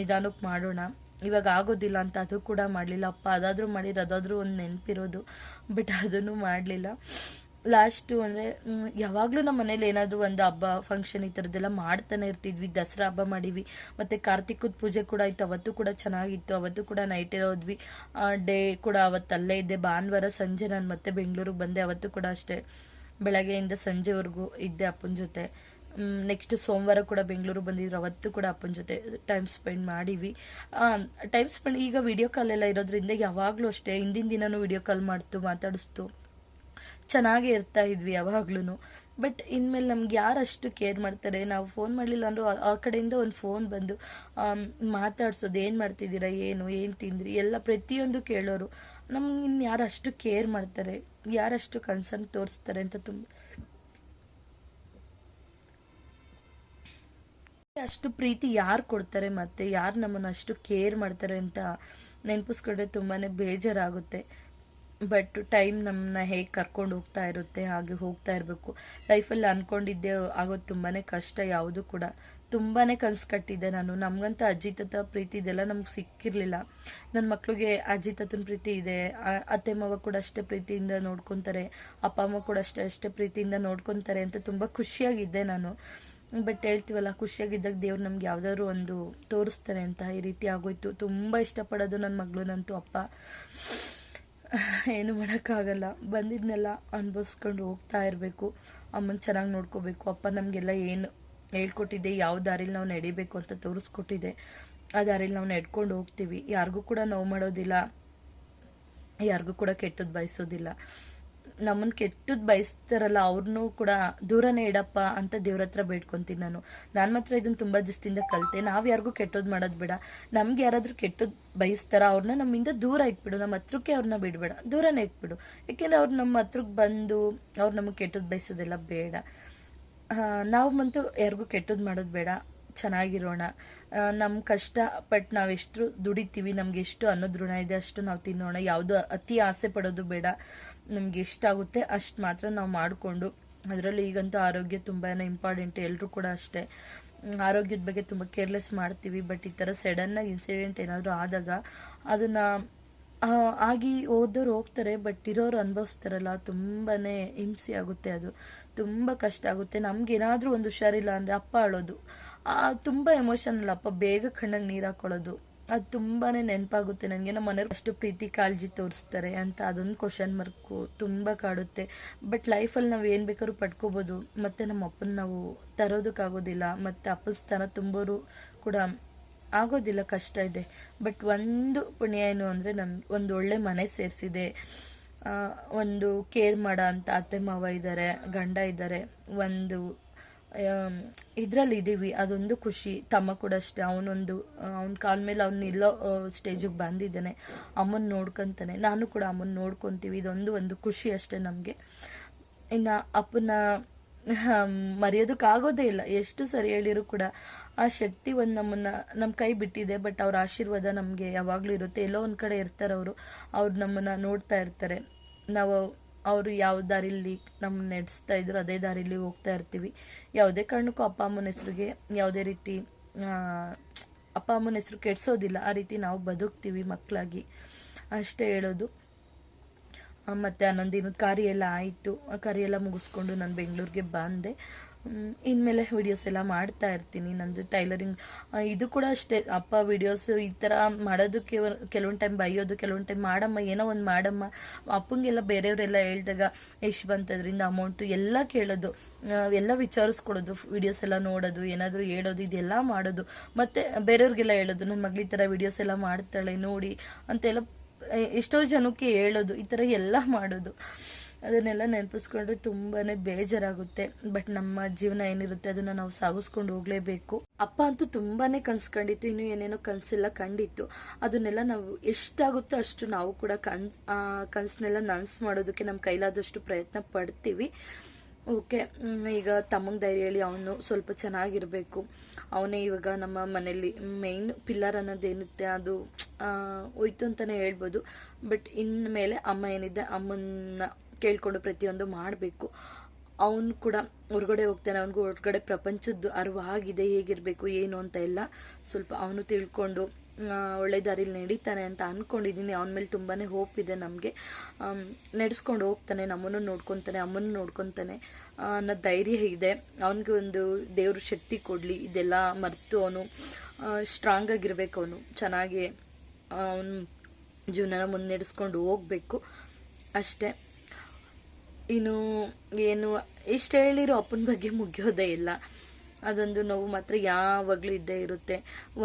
ನಿಧಾನಕ್ಕೆ ಮಾಡೋಣ. ಇವಾಗ ಆಗೋದಿಲ್ಲ ಅಂತ ಅದು ಕೂಡ ಮಾಡಲಿಲ್ಲ. ಅಪ್ಪ ಅದಾದರೂ ಮಾಡಿರೋದಾದರೂ ಒಂದು ನೆನಪಿರೋದು ಬಟ್ ಅದನ್ನು ಮಾಡಲಿಲ್ಲ. ಲಾಸ್ಟು ಅಂದರೆ ಯಾವಾಗಲೂ ನಮ್ಮ ಮನೇಲಿ ಏನಾದರೂ ಒಂದು ಹಬ್ಬ ಫಂಕ್ಷನ್ ಈ ಥರದ್ದೆಲ್ಲ ಮಾಡ್ತಾನೆ ಇರ್ತಿದ್ವಿ. ದಸರಾ ಹಬ್ಬ ಮಾಡೀವಿ. ಮತ್ತು ಕಾರ್ತಿಕದ ಪೂಜೆ ಕೂಡ ಇತ್ತು ಅವತ್ತು ಕೂಡ ಚೆನ್ನಾಗಿತ್ತು. ಅವತ್ತು ಕೂಡ ನೈಟ್ ಹೋದ್ವಿ. ಡೇ ಕೂಡ ಅವತ್ತು ಅಲ್ಲೇ ಇದ್ದೆ. ಭಾನುವಾರ ಸಂಜೆ ನಾನು ಮತ್ತೆ ಬೆಂಗಳೂರಿಗೆ ಬಂದೆ. ಅವತ್ತು ಕೂಡ ಅಷ್ಟೇ. ಬೆಳಗ್ಗೆಯಿಂದ ಸಂಜೆವರೆಗೂ ಇದ್ದೆ ಅಪ್ಪನ ಜೊತೆ. ನೆಕ್ಸ್ಟ್ ಸೋಮವಾರ ಕೂಡ ಬೆಂಗಳೂರು ಬಂದಿದ್ರು. ಅವತ್ತು ಕೂಡ ಅಪ್ಪನ ಜೊತೆ ಟೈಮ್ ಸ್ಪೆಂಡ್ ಮಾಡೀವಿ. ಟೈಮ್ ಸ್ಪೆಂಡ್ ಈಗ ವಿಡಿಯೋ ಕಾಲ್ ಎಲ್ಲ ಇರೋದ್ರಿಂದ ಯಾವಾಗಲೂ ಅಷ್ಟೇ, ಹಿಂದಿನ ದಿನನೂ ವಿಡಿಯೋ ಕಾಲ್ ಮಾಡ್ತು, ಮಾತಾಡಿಸ್ತು. ಚೆನ್ನಾಗೇ ಇರ್ತಾ ಇದ್ವಿ ಯಾವಾಗ್ಲೂ ಬಟ್ ಇನ್ಮೇಲೆ ನಮ್ಗೆ ಅಷ್ಟು ಕೇರ್ ಮಾಡ್ತಾರೆ? ನಾವು ಫೋನ್ ಮಾಡಲಿಲ್ಲ ಅಂದ್ರೂ ಆ- ಕಡೆಯಿಂದ ಒಂದು ಫೋನ್ ಬಂದು ಮಾತಾಡ್ಸೋದು ಏನು ಮಾಡ್ತಿದ್ದೀರಾ, ಏನು ಏನು ತಿಂದ್ರಿ? ಎಲ್ಲ ಪ್ರತಿಯೊಂದು ಕೇಳೋರು. ನಮ್ಗೆ ಇನ್ನು ಯಾರು ಅಷ್ಟು ಕೇರ್ ಮಾಡ್ತಾರೆ? ಯಾರಷ್ಟು ಕನ್ಸರ್ನ್ ತೋರಿಸ್ತಾರೆ ಅಂತ ತುಂಬ ಅಷ್ಟು ಪ್ರೀತಿ ಯಾರು ಕೊಡ್ತಾರೆ ಮತ್ತೆ? ಯಾರು ನಮ್ಮನ್ನು ಅಷ್ಟು ಕೇರ್ ಮಾಡ್ತಾರೆ ಅಂತ ನೆನಪಿಸ್ಕೊಂಡ್ರೆ ತುಂಬಾನೇ ಬೇಜಾರಾಗುತ್ತೆ. ಬಟ್ ಟೈಮ್ ನಮ್ಮನ್ನ ಹೇಗೆ ಕರ್ಕೊಂಡು ಹೋಗ್ತಾ ಇರುತ್ತೆ, ಹಾಗೆ ಹೋಗ್ತಾ ಇರಬೇಕು. ಲೈಫಲ್ಲಿ ಅಂದ್ಕೊಂಡಿದ್ದೆ ಆಗೋದು ತುಂಬಾನೇ ಕಷ್ಟ, ಯಾವುದು ಕೂಡ. ತುಂಬಾನೇ ಕನಸು ಕಟ್ಟಿದ್ದೆ ನಾನು. ನಮ್ಗಂತ ಅಜ್ಜಿ ತಾತ ಪ್ರೀತಿ ಇದೆಲ್ಲ ನಮ್ಗೆ ಸಿಕ್ಕಿರಲಿಲ್ಲ. ನನ್ನ ಮಕ್ಳಿಗೆ ಅಜ್ಜಿ ತಾತನ ಪ್ರೀತಿ ಇದೆ. ಅತ್ತೆ ಮಾವ ಕೂಡ ಅಷ್ಟೇ ಪ್ರೀತಿಯಿಂದ ನೋಡ್ಕೊತಾರೆ. ಅಪ್ಪ ಅಮ್ಮ ಕೂಡ ಅಷ್ಟೇ ಅಷ್ಟೇ ಪ್ರೀತಿಯಿಂದ ನೋಡ್ಕೊಂತಾರೆ ಅಂತ ತುಂಬ ಖುಷಿಯಾಗಿದ್ದೆ ನಾನು. ಬಟ್ ಹೇಳ್ತೀವಲ್ಲ, ಖುಷಿಯಾಗಿದ್ದಾಗ ದೇವ್ರು ನಮ್ಗೆ ಯಾವ್ದಾದ್ರು ಒಂದು ತೋರಿಸ್ತಾರೆ ಅಂತ ಈ ರೀತಿ ಆಗೋಯ್ತು. ತುಂಬ ಇಷ್ಟಪಡೋದು ನನ್ನ ಮಗಳು ನಂತೂ ಅಪ್ಪ. ಏನು ಮಾಡೋಕ್ಕಾಗಲ್ಲ. ಬಂದಿದ್ನೆಲ್ಲ ಅನುಭವಿಸ್ಕೊಂಡು ಹೋಗ್ತಾ ಇರಬೇಕು. ಅಮ್ಮನ ಚೆನ್ನಾಗಿ ನೋಡ್ಕೋಬೇಕು. ಅಪ್ಪ ನಮಗೆಲ್ಲ ಏನು ಹೇಳ್ಕೊಟ್ಟಿದೆ ಯಾವ ದಾರಿಲಿ ನಾವು ನಡಿಬೇಕು ಅಂತ ತೋರಿಸ್ಕೊಟ್ಟಿದೆ. ಆ ದಾರಿಲಿ ನಾವು ನಡ್ಕೊಂಡು ಹೋಗ್ತೀವಿ. ಯಾರಿಗೂ ಕೂಡ ನೋವು ಮಾಡೋದಿಲ್ಲ. ಯಾರಿಗೂ ಕೂಡ ಕೆಟ್ಟದ್ದು ಬಯಸೋದಿಲ್ಲ. ನಮ್ಮನ್ನ ಕೆಟ್ಟದ್ದು ಬಯಸ್ತಾರಲ್ಲ ಅವ್ರನ್ನೂ ಕೂಡ ದೂರನೇ ಇಡಪ್ಪ ಅಂತ ದೇವ್ರ ಹತ್ರ ಬೇಡ್ಕೊಂತೀನಿ ನಾನು. ನಾನು ಮಾತ್ರ ಇದನ್ನ ತುಂಬಾ ದಿವಸದಿಂದ ಕಲಿತೆ. ನಾವ್ ಯಾರಿಗೂ ಕೆಟ್ಟದ್ದು ಮಾಡೋದು ಬೇಡ. ನಮ್ಗೆ ಯಾರಾದ್ರೂ ಕೆಟ್ಟದ್ದು ಬಯಸ್ತಾರ ಅವ್ರನ್ನ ನಮ್ಮಿಂದ ದೂರ ಇಕ್ಬಿಡು ನಮ್ಮ ಹತ್ರಕ್ಕೆ ಅವ್ರನ್ನ ಬಿಡ್ಬೇಡ. ದೂರನೇ ಇಕ್ಬಿಡು ಯಾಕೆಂದ್ರೆ ಅವ್ರು ನಮ್ಮ ಹತ್ರಕ್ಕೆ ಬಂದು ಅವ್ರು ನಮಗೆ ಕೆಟ್ಟದ್ದು ಬಯಸೋದೆಲ್ಲ ಬೇಡ. ನಾವು ಮಂತು ಯಾರಿಗೂ ಕೆಟ್ಟದ್ದು ಮಾಡೋದು ಬೇಡ. ಚೆನ್ನಾಗಿರೋಣ. ನಮ್ಮ ಕಷ್ಟ ಪಟ್ ಎಷ್ಟು ದುಡಿತೀವಿ, ನಮ್ಗೆ ಎಷ್ಟು ಅನ್ನೋದ್ ಋಣ ಇದೆ ಅಷ್ಟು ನಾವು ತಿನ್ನೋಣ. ಯಾವ್ದು ಅತಿ ಆಸೆ ಪಡೋದು ಬೇಡ. ನಮ್ಗೆ ಎಷ್ಟಾಗುತ್ತೆ ಅಷ್ಟು ಮಾತ್ರ ನಾವು ಮಾಡಿಕೊಂಡು. ಅದರಲ್ಲೂ ಈಗಂತೂ ಆರೋಗ್ಯ ತುಂಬಾ ಇಂಪಾರ್ಟೆಂಟ್ ಎಲ್ಲರೂ ಕೂಡ ಅಷ್ಟೇ. ಆರೋಗ್ಯದ ಬಗ್ಗೆ ತುಂಬ ಕೇರ್ಲೆಸ್ ಮಾಡ್ತೀವಿ ಬಟ್ ಈ ಥರ ಸಡನ್ನಾಗಿ ಇನ್ಸಿಡೆಂಟ್ ಏನಾದರೂ ಆದಾಗ ಅದನ್ನ ಆಗಿ ಓದೋರು ಹೋಗ್ತಾರೆ ಬಟ್ ಇರೋರು ಅನುಭವಿಸ್ತಾರಲ್ಲ, ತುಂಬಾನೇ ಹಿಂಸೆ ಆಗುತ್ತೆ ಅದು. ತುಂಬ ಕಷ್ಟ ಆಗುತ್ತೆ. ಏನಾದರೂ ಒಂದು ಹುಷಾರಿಲ್ಲ ಅಂದ್ರೆ ಅಪ್ಪ ಅಳೋದು. ತುಂಬ ಎಮೋಷನಲ್ ಅಪ್ಪ ಬೇಗ ಕಣ್ಣಾಗ ನೀರು ಹಾಕೊಳ್ಳೋದು. ಅದು ತುಂಬಾನೇ ನೆನಪಾಗುತ್ತೆ ನನಗೆ. ನಮ್ಮ ಮನೆಯವ್ರು ಅಷ್ಟು ಪ್ರೀತಿ ಕಾಳಜಿ ತೋರಿಸ್ತಾರೆ ಅಂತ ಅದೊಂದು ಕ್ವಶನ್ ಮಾರ್ಕು ತುಂಬ ಕಾಡುತ್ತೆ. ಬಟ್ ಲೈಫಲ್ಲಿ ನಾವು ಏನು ಬೇಕಾದ್ರೂ ಪಡ್ಕೋಬೋದು. ಮತ್ತೆ ನಮ್ಮ ಅಪ್ಪನ ನಾವು ತರೋದಕ್ಕಾಗೋದಿಲ್ಲ. ಮತ್ತೆ ಅಪ್ಪನ ಸ್ಥಾನ ತುಂಬೋರು ಕೂಡ ಆಗೋದಿಲ್ಲ, ಕಷ್ಟ ಇದೆ. ಬಟ್ ಒಂದು ಪುಣ್ಯ ಏನು ಅಂದರೆ ನಮ್ ಒಂದು ಒಳ್ಳೆ ಮನೆ ಸೇರಿಸಿದೆ. ಒಂದು ಕೇರ್ ಮಾಡೋ ಅಂತ ಅತ್ತೆ ಮಾವ ಇದ್ದಾರೆ ಗಂಡ ಇದ್ದಾರೆ ಒಂದು ಇದರಲ್ಲಿ ಇದ್ದೀವಿ ಅದೊಂದು ಖುಷಿ. ತಮ್ಮ ಕೂಡ ಅಷ್ಟೇ. ಅವನೊಂದು ಅವನ ಕಾಲ ಮೇಲೆ ಅವ್ನು ನಿಲ್ಲೋ ಸ್ಟೇಜಿಗೆ ಬಂದಿದ್ದಾನೆ. ಅಮ್ಮನ ನೋಡ್ಕೊಂತಾನೆ. ನಾನು ಕೂಡ ಅಮ್ಮನ ನೋಡ್ಕೊತೀವಿ. ಇದೊಂದು ಒಂದು ಖುಷಿ ಅಷ್ಟೇ ನಮಗೆ. ಇನ್ನು ಅಪ್ಪನ ಮರೆಯೋದಕ್ಕಾಗೋದೇ ಇಲ್ಲ. ಎಷ್ಟು ಸರಿ ಹೇಳಿರೂ ಕೂಡ ಆ ಶಕ್ತಿ ಒಂದು ನಮ್ಮನ್ನ ನಮ್ಮ ಕೈ ಬಿಟ್ಟಿದೆ. ಬಟ್ ಅವ್ರ ಆಶೀರ್ವಾದ ನಮಗೆ ಯಾವಾಗಲೂ ಇರುತ್ತೆ. ಎಲ್ಲೋ ಒಂದು ಕಡೆ ಇರ್ತಾರೆ ಅವರು ಅವ್ರು ನಮ್ಮನ್ನ ನೋಡ್ತಾ ಇರ್ತಾರೆ. ನಾವು ಅವರು ಯಾವ ದಾರಿಲಿ ನಮ್ಮ ನಡೆಸ್ತಾ ಇದ್ರು, ಅದೇ ದಾರಿಲಿ ಹೋಗ್ತಾ ಇರ್ತೀವಿ. ಯಾವುದೇ ಕಾರಣಕ್ಕೂ ಅಪ್ಪ, ಅಮ್ಮನ ಹೆಸರಿಗೆ ಯಾವುದೇ ರೀತಿ ಅಪ್ಪ, ಅಮ್ಮನ ಹೆಸರು ಕೆಡ್ಸೋದಿಲ್ಲ. ಆ ರೀತಿ ನಾವು ಬದುಕ್ತೀವಿ ಮಕ್ಕಳಾಗಿ ಅಷ್ಟೇ ಹೇಳೋದು. ಮತ್ತು ಹನ್ನೊಂದು ದಿನದ ಕಾರ್ಯ ಎಲ್ಲ ಆಯಿತು. ಆ ಕಾರ್ಯ ಎಲ್ಲ ಮುಗಿಸ್ಕೊಂಡು ನಾನು ಬೆಂಗಳೂರಿಗೆ ಬಂದೆ. ಇನ್ಮೇಲೆ ವಿಡಿಯೋಸ್ ಎಲ್ಲ ಮಾಡ್ತಾ ಇರ್ತೀನಿ. ನಂದು ಟೈಲರಿಂಗ್ ಇದು ಕೂಡ ಅಷ್ಟೇ. ಅಪ್ಪ ವಿಡಿಯೋಸ್ ಈ ಥರ ಮಾಡೋದಕ್ಕೆ ಕೆಲವೊಂದು ಟೈಮ್ ಬೈಯೋದು, ಕೆಲವೊಂದು ಟೈಮ್ ಮಾಡಮ್ಮ, ಏನೋ ಒಂದು ಮಾಡಮ್ಮ. ಅಪ್ಪಂಗೆಲ್ಲ ಬೇರೆಯವರೆಲ್ಲ ಹೇಳ್ದಾಗ ಎಷ್ಟು ಬಂತದ್ರಿಂದ ಅಮೌಂಟು ಎಲ್ಲ ಕೇಳೋದು. ಎಲ್ಲ ವಿಚಾರಿಸ್ಕೊಳ್ಳೋದು ವಿಡಿಯೋಸ್ ಎಲ್ಲ ನೋಡೋದು, ಏನಾದರೂ ಹೇಳೋದು, ಇದೆಲ್ಲ ಮಾಡೋದು. ಮತ್ತೆ ಬೇರೆಯವ್ರಿಗೆಲ್ಲ ಹೇಳೋದು ನನ್ನ ಮಗಳ ಈ ಥರ ವಿಡಿಯೋಸ್ ಎಲ್ಲ ಮಾಡ್ತಾಳೆ, ನೋಡಿ ಅಂತೆಲ್ಲ ಎಷ್ಟೋ ಜನಕ್ಕೆ ಹೇಳೋದು, ಈ ಥರ ಎಲ್ಲ ಮಾಡೋದು. ಅದನ್ನೆಲ್ಲ ನೆನಪಿಸ್ಕೊಂಡ್ರೆ ತುಂಬಾನೇ ಬೇಜಾರಾಗುತ್ತೆ. ಬಟ್ ನಮ್ಮ ಜೀವನ ಏನಿರುತ್ತೆ ಅದನ್ನ ನಾವು ಸಾಗಿಸ್ಕೊಂಡು ಹೋಗ್ಲೇಬೇಕು. ಅಪ್ಪ ಅಂತೂ ತುಂಬಾನೇ ಕನ್ಸ್ಕೊಂಡಿತ್ತು, ಇನ್ನು ಏನೇನೋ ಕನ್ಸೆಲ್ಲ ಕಂಡಿತ್ತು. ಅದನ್ನೆಲ್ಲ ನಾವು ಎಷ್ಟಾಗುತ್ತೋ ಅಷ್ಟು ನಾವು ಕೂಡ ಕನ್ಸ್ ಕನ್ಸನ್ನೆಲ್ಲ ನನ್ಸ್ ಮಾಡೋದಕ್ಕೆ ನಮ್ಮ ಕೈಲಾದಷ್ಟು ಪ್ರಯತ್ನ ಪಡ್ತೀವಿ. ಓಕೆ ಈಗ ತಮ್ಮಂಗೆ ಧೈರ್ಯ ಹೇಳಿ ಅವನು ಸ್ವಲ್ಪ ಚೆನ್ನಾಗಿರಬೇಕು. ಅವನೇ ಇವಾಗ ನಮ್ಮ ಮನೆಯಲ್ಲಿ ಮೇಯ್ನ್ ಪಿಲ್ಲರ್ ಅನ್ನೋದೇನಿರುತ್ತೆ ಅದು ಹೋಯ್ತು ಅಂತಲೇ ಹೇಳ್ಬೋದು. ಬಟ್ ಇನ್ಮೇಲೆ ಅಮ್ಮ ಏನಿದೆ, ಅಮ್ಮನ್ನ ಕೇಳ್ಕೊಂಡು ಪ್ರತಿಯೊಂದು ಮಾಡಬೇಕು. ಅವನು ಕೂಡ ಹೊರಗಡೆ ಹೋಗ್ತಾನೆ, ಅವನಿಗೂ ಹೊರಗಡೆ ಪ್ರಪಂಚದ್ದು ಅರಿವು ಆಗಿದೆ, ಹೇಗಿರಬೇಕು, ಏನು ಅಂತ ಎಲ್ಲ ಸ್ವಲ್ಪ ಅವನು ತಿಳ್ಕೊಂಡು ಒಳ್ಳೆ ದಾರಿಲಿ ನಡೀತಾನೆ ಅಂತ ಅನ್ಕೊಂಡಿದ್ದೀನಿ ಅವನ ಮೇಲೆ ತುಂಬಾ ಹೋಪ್ ಇದೆ ನಮಗೆ. ನಡೆಸ್ಕೊಂಡು ಹೋಗ್ತಾನೆ, ನಮ್ಮನ್ನು ನೋಡ್ಕೊತಾನೆ, ಅಮ್ಮನ್ನು ನೋಡ್ಕೊತಾನೆ. ಅನ್ನೋ ಧೈರ್ಯ ಇದೆ. ಅವನಿಗೆ ಒಂದು ದೇವ್ರ ಶಕ್ತಿ ಕೊಡಲಿ, ಇದೆಲ್ಲ ಮರೆತು ಅವನು ಸ್ಟ್ರಾಂಗ್ ಆಗಿರ್ಬೇಕು ಅವನು. ಚೆನ್ನಾಗಿ ಅವನು ಜೀವನ ಮುನ್ನಡೆಸ್ಕೊಂಡು ಹೋಗ್ಬೇಕು. ಅಷ್ಟೇ. ಇನ್ನು ಏನು, ಇಷ್ಟು ಹೇಳಿರೋ ಅಪ್ಪನ ಬಗ್ಗೆ ಮುಗಿಯೋದೇ ಇಲ್ಲ. ಅದೊಂದು ನೋವು ಮಾತ್ರ ಯಾವಾಗಲೂ ಇದ್ದೇ ಇರುತ್ತೆ.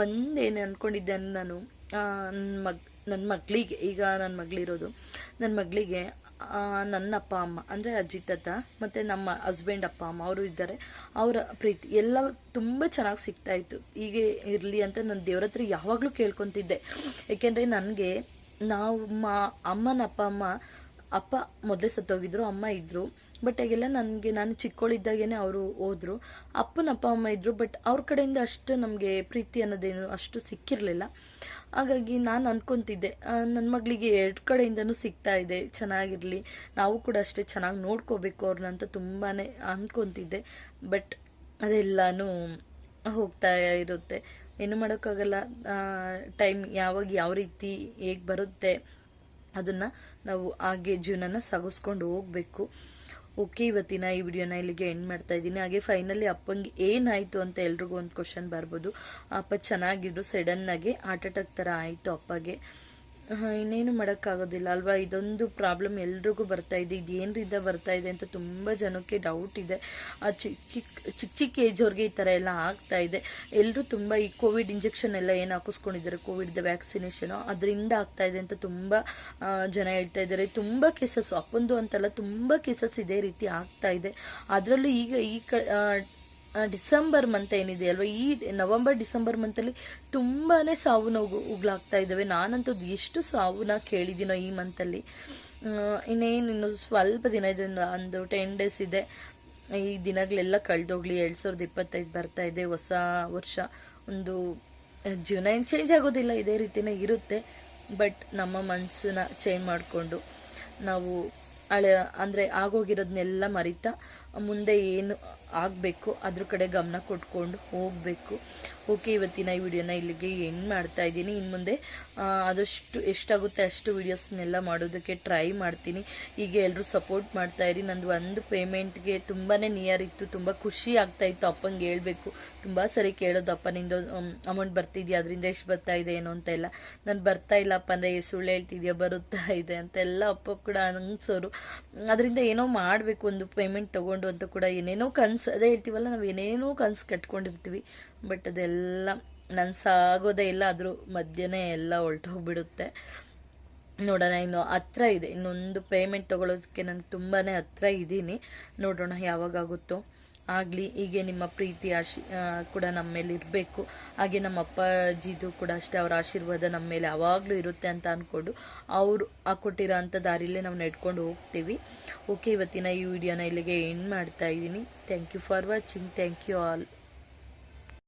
ಒಂದೇನು ಅಂದ್ಕೊಂಡಿದ್ದೆ ನಾನು ನನ್ನ ಮಗ್ ನನ್ನ ಮಗಳಿಗೆ, ಈಗ ನನ್ನ ಮಗಳಿರೋದು. ನನ್ನ ಮಗಳಿಗೆ ನನ್ನ ಅಪ್ಪ, ಅಮ್ಮ, ಅಂದರೆ ಅಜ್ಜಿ ತಾತ ಮತ್ತು ನಮ್ಮ ಹಸ್ಬೆಂಡ್ ಅಪ್ಪ, ಅಮ್ಮ, ಅವರು ಇದ್ದಾರೆ. ಅವರ ಪ್ರೀತಿ ಎಲ್ಲ ತುಂಬ ಚೆನ್ನಾಗಿ ಸಿಗ್ತಾ ಇತ್ತು. ಹೀಗೆ ಇರಲಿ ಅಂತ ನನ್ನ ದೇವ್ರ ಹತ್ರ ಯಾವಾಗಲೂ ಕೇಳ್ಕೊತಿದ್ದೆ. ಏಕೆಂದರೆ ನನಗೆ, ನಾವು ಅಮ್ಮನ ಅಪ್ಪ, ಅಮ್ಮ ಅಪ್ಪ ಮೊದಲೇ ಸತ್ತೋಗಿದ್ರು, ಅಮ್ಮ ಇದ್ರು. ಬಟ್ ಆಗೆಲ್ಲ ನನಗೆ, ನಾನು ಚಿಕ್ಕವಳಿದ್ದಾಗೇನೆ ಅವರು ಹೋದ್ರು. ಅಪ್ಪನ ಅಪ್ಪ, ಅಮ್ಮ ಇದ್ರು ಬಟ್ ಅವ್ರ ಕಡೆಯಿಂದ ಅಷ್ಟು ನಮಗೆ ಪ್ರೀತಿ ಅನ್ನೋದೇನು ಅಷ್ಟು ಸಿಕ್ಕಿರಲಿಲ್ಲ. ಹಾಗಾಗಿ ನಾನು ಅನ್ಕೊಂತಿದ್ದೆ ನನ್ನ ಮಗಳಿಗೆ ಎರಡು ಕಡೆಯಿಂದನೂ ಸಿಗ್ತಾ ಇದೆ, ಚೆನ್ನಾಗಿರಲಿ. ನಾವು ಕೂಡ ಅಷ್ಟೇ ಚೆನ್ನಾಗಿ ನೋಡ್ಕೋಬೇಕು ಅವ್ರನ್ನ ಅಂತ ತುಂಬಾ ಅನ್ಕೊಂತಿದ್ದೆ. ಬಟ್ ಅದೆಲ್ಲನೂ ಹೋಗ್ತಾ ಇರುತ್ತೆ. ಏನು ಮಾಡೋಕ್ಕಾಗಲ್ಲ. ಟೈಮ್ ಯಾವಾಗ ಯಾವ ರೀತಿ ಹೇಗೆ ಬರುತ್ತೆ ಅದನ್ನ ನಾವು ಹಾಗೆ ಜೀವನನ ಸಾಗಿಸ್ಕೊಂಡು ಹೋಗ್ಬೇಕು. ಓಕೆ ಇವತ್ತಿನ ಈ ವಿಡಿಯೋನ ಇಲ್ಲಿಗೆ ಎಂಡ್ ಮಾಡ್ತಾ ಇದ್ದೀನಿ. ಹಾಗೆ ಫೈನಲಿ ಅಪ್ಪಂಗೆ ಏನಾಯ್ತು ಅಂತ ಎಲ್ರಿಗೂ ಒಂದು ಕ್ವಶನ್ ಬರ್ಬೋದು. ಅಪ್ಪ ಚೆನ್ನಾಗಿದ್ರು ಸಡನ್ ಆಗಿ ಹಾರ್ಟ್ ಅಟ್ಯಾಕ್ ಥರ ಆಯಿತು ಅಪ್ಪಗೆ. ಇನ್ನೇನು ಮಾಡೋಕ್ಕಾಗೋದಿಲ್ಲ, ಅಲ್ವಾ? ಇದೊಂದು ಪ್ರಾಬ್ಲಮ್ ಎಲ್ರಿಗೂ ಬರ್ತಾ ಇದೆ. ಇದು ಏನ್ರಿಂದ ಬರ್ತಾ ಇದೆ ಅಂತ ತುಂಬ ಜನಕ್ಕೆ ಡೌಟ್ ಇದೆ. ಆ ಚಿಕ್ಕ ಚಿಕ್ಕ ಚಿಕ್ಕ ಏಜ್ ಅವ್ರಿಗೆ ಈ ಥರ ಎಲ್ಲ ಆಗ್ತಾ ಇದೆ. ಎಲ್ಲರೂ ತುಂಬ ಈ ಕೋವಿಡ್ ಇಂಜೆಕ್ಷನ್ ಎಲ್ಲ ಏನು ಹಾಕಿಸ್ಕೊಂಡಿದ್ದಾರೆ? ಕೋವಿಡ್ ವ್ಯಾಕ್ಸಿನೇಷನು ಅದರಿಂದ ಆಗ್ತಾ ಇದೆ ಅಂತ ತುಂಬ ಜನ ಹೇಳ್ತಾ ಇದ್ದಾರೆ. ತುಂಬ ಕೇಸಸ್ ಅಪ್ಪಂದು ಅಂತಲ್ಲ ತುಂಬ ಕೇಸಸ್ ಇದೇ ರೀತಿ ಆಗ್ತಾ ಇದೆ. ಅದರಲ್ಲೂ ಈಗ ಈ ಕ ಡಿಸೆಂಬರ್ ಮಂತ್ ಏನಿದೆ ಅಲ್ವಾ? ಈ ನವೆಂಬರ್, ಡಿಸೆಂಬರ್ ಮಂತಲ್ಲಿ ತುಂಬಾನೇ ಸಾವು ನೋವು ಉಗ್ಲಾಗ್ತಾ ಇದ್ದಾವೆ ನಾನಂತೂ ಎಷ್ಟು ಸಾವುನ ಕೇಳಿದ್ದೀನೋ ಈ ಮಂತಲ್ಲಿ. ಇನ್ನೇನು ಇನ್ನು ಸ್ವಲ್ಪ ದಿನ ಇದೆ, ಒಂದು ಟೆನ್ ಡೇಸ್ ಇದೆ. ಈ ದಿನಗಳೆಲ್ಲ ಕಳೆದೋಗ್ಲಿ, ಎರಡ್ ಸಾವಿರದ ಇಪ್ಪತ್ತೈದು ಬರ್ತಾ ಇದೆ, ಹೊಸ ವರ್ಷ. ಒಂದು, ಜೀವನ ಏನು ಚೇಂಜ್ ಆಗೋದಿಲ್ಲ, ಇದೇ ರೀತಿನೇ ಇರುತ್ತೆ. ಬಟ್ ನಮ್ಮ ಮನಸ್ಸನ್ನ ಚೇಂಜ್ ಮಾಡಿಕೊಂಡು ನಾವು ಹಳೆ, ಅಂದರೆ ಆಗೋಗಿರೋದನ್ನೆಲ್ಲ ಮರಿತಾ ಮುಂದೆ ಏನು ಆಗಬೇಕು ಅದ್ರ ಕಡೆ ಗಮನ ಕೊಟ್ಕೊಂಡು ಹೋಗಬೇಕು. ಓಕೆ, ಇವತ್ತಿನ ಈ ವಿಡಿಯೋನ ಇಲ್ಲಿಗೆ ಎಂಡ್ ಮಾಡ್ತಾ ಇದ್ದೀನಿ. ಇನ್ನು ಮುಂದೆ ಆದಷ್ಟು ಎಷ್ಟಾಗುತ್ತೆ ಅಷ್ಟು ವೀಡಿಯೋಸ್ನೆಲ್ಲ ಮಾಡೋದಕ್ಕೆ ಟ್ರೈ ಮಾಡ್ತೀನಿ. ಈಗ ಎಲ್ಲರೂ ಸಪೋರ್ಟ್ ಮಾಡ್ತಾ ಇರಿ. ನಂದು ಒಂದು ಪೇಮೆಂಟ್ಗೆ ತುಂಬಾ ನಿಯರ್ ಇತ್ತು. ತುಂಬ ಖುಷಿ ಆಗ್ತಾ ಇತ್ತು ಅಪ್ಪಂಗೆ ಹೇಳಬೇಕು. ತುಂಬ ಸರಿ ಕೇಳೋದು ಅಪ್ಪ, ನಿಂದು ಅಮೌಂಟ್ ಬರ್ತಿದ್ಯಾ? ಅದರಿಂದ ಎಷ್ಟು ಬರ್ತಾ ಇದೆ ಏನು ಅಂತ ಎಲ್ಲ. ನಾನು ಬರ್ತಾ ಇಲ್ಲಪ್ಪ ಅಂದರೆ ಸುಳ್ಳು ಹೇಳ್ತಿದ್ಯಾ? ಬರುತ್ತಾ ಇದೆ ಅಂತೆಲ್ಲ ಅಪ್ಪ ಕೂಡ ಅನ್ಸೋರು. ಅದರಿಂದ ಏನೋ ಮಾಡಬೇಕು. ಒಂದು ಪೇಮೆಂಟ್ ತಗೊಂಡು ಅಂತ ಕೂಡ ಏನೇನೋ ಕನ್ಸು, ಅದೇ ಹೇಳ್ತೀವಲ್ಲ, ನಾವು ಏನೇನೋ ಕನ್ಸು ಕಟ್ಕೊಂಡಿರ್ತೀವಿ. ಬಟ್ ಅದೆಲ್ಲ ನನ್ಸಾಗೋದೇ ಇಲ್ಲ ಅದ್ರ ಮಧ್ಯನೇ ಎಲ್ಲ ಹೊರಟೋಗ್ಬಿಡುತ್ತೆ ನೋಡೋಣ, ಇನ್ನು ಹತ್ರ ಇದೆ. ಇನ್ನೊಂದು ಪೇಮೆಂಟ್ ತಗೊಳ್ಳೋದಕ್ಕೆ ನಂಗೆ ತುಂಬಾ ಹತ್ರ ಇದ್ದೀನಿ. ನೋಡೋಣ ಯಾವಾಗ ಆಗುತ್ತೋ ಆಗಲಿ, ಹೀಗೆ ನಿಮ್ಮ ಪ್ರೀತಿ ಆಶಿ ಕೂಡ ನಮ್ಮ ಮೇಲೆ ಇರಬೇಕು. ಹಾಗೆ ನಮ್ಮ ಅಪ್ಪಾಜಿದು ಕೂಡ ಅಷ್ಟೇ, ಅವರ ಆಶೀರ್ವಾದ ನಮ್ಮ ಮೇಲೆ ಯಾವಾಗಲೂ ಇರುತ್ತೆ ಅಂತ ಅಂದ್ಕೊಂಡು ಅವರು ಕೊಟ್ಟಿರೋ ಅಂಥ ದಾರಿಲೇ ನಾವು ನಡ್ಕೊಂಡು ಹೋಗ್ತೀವಿ. ಓಕೆ ಇವತ್ತಿನ ಈ ವಿಡಿಯೋನ ಇಲ್ಲಿಗೆ ಎಂಡ್ ಮಾಡ್ತಾ ಇದ್ದೀನಿ. Thank you for watching thank you all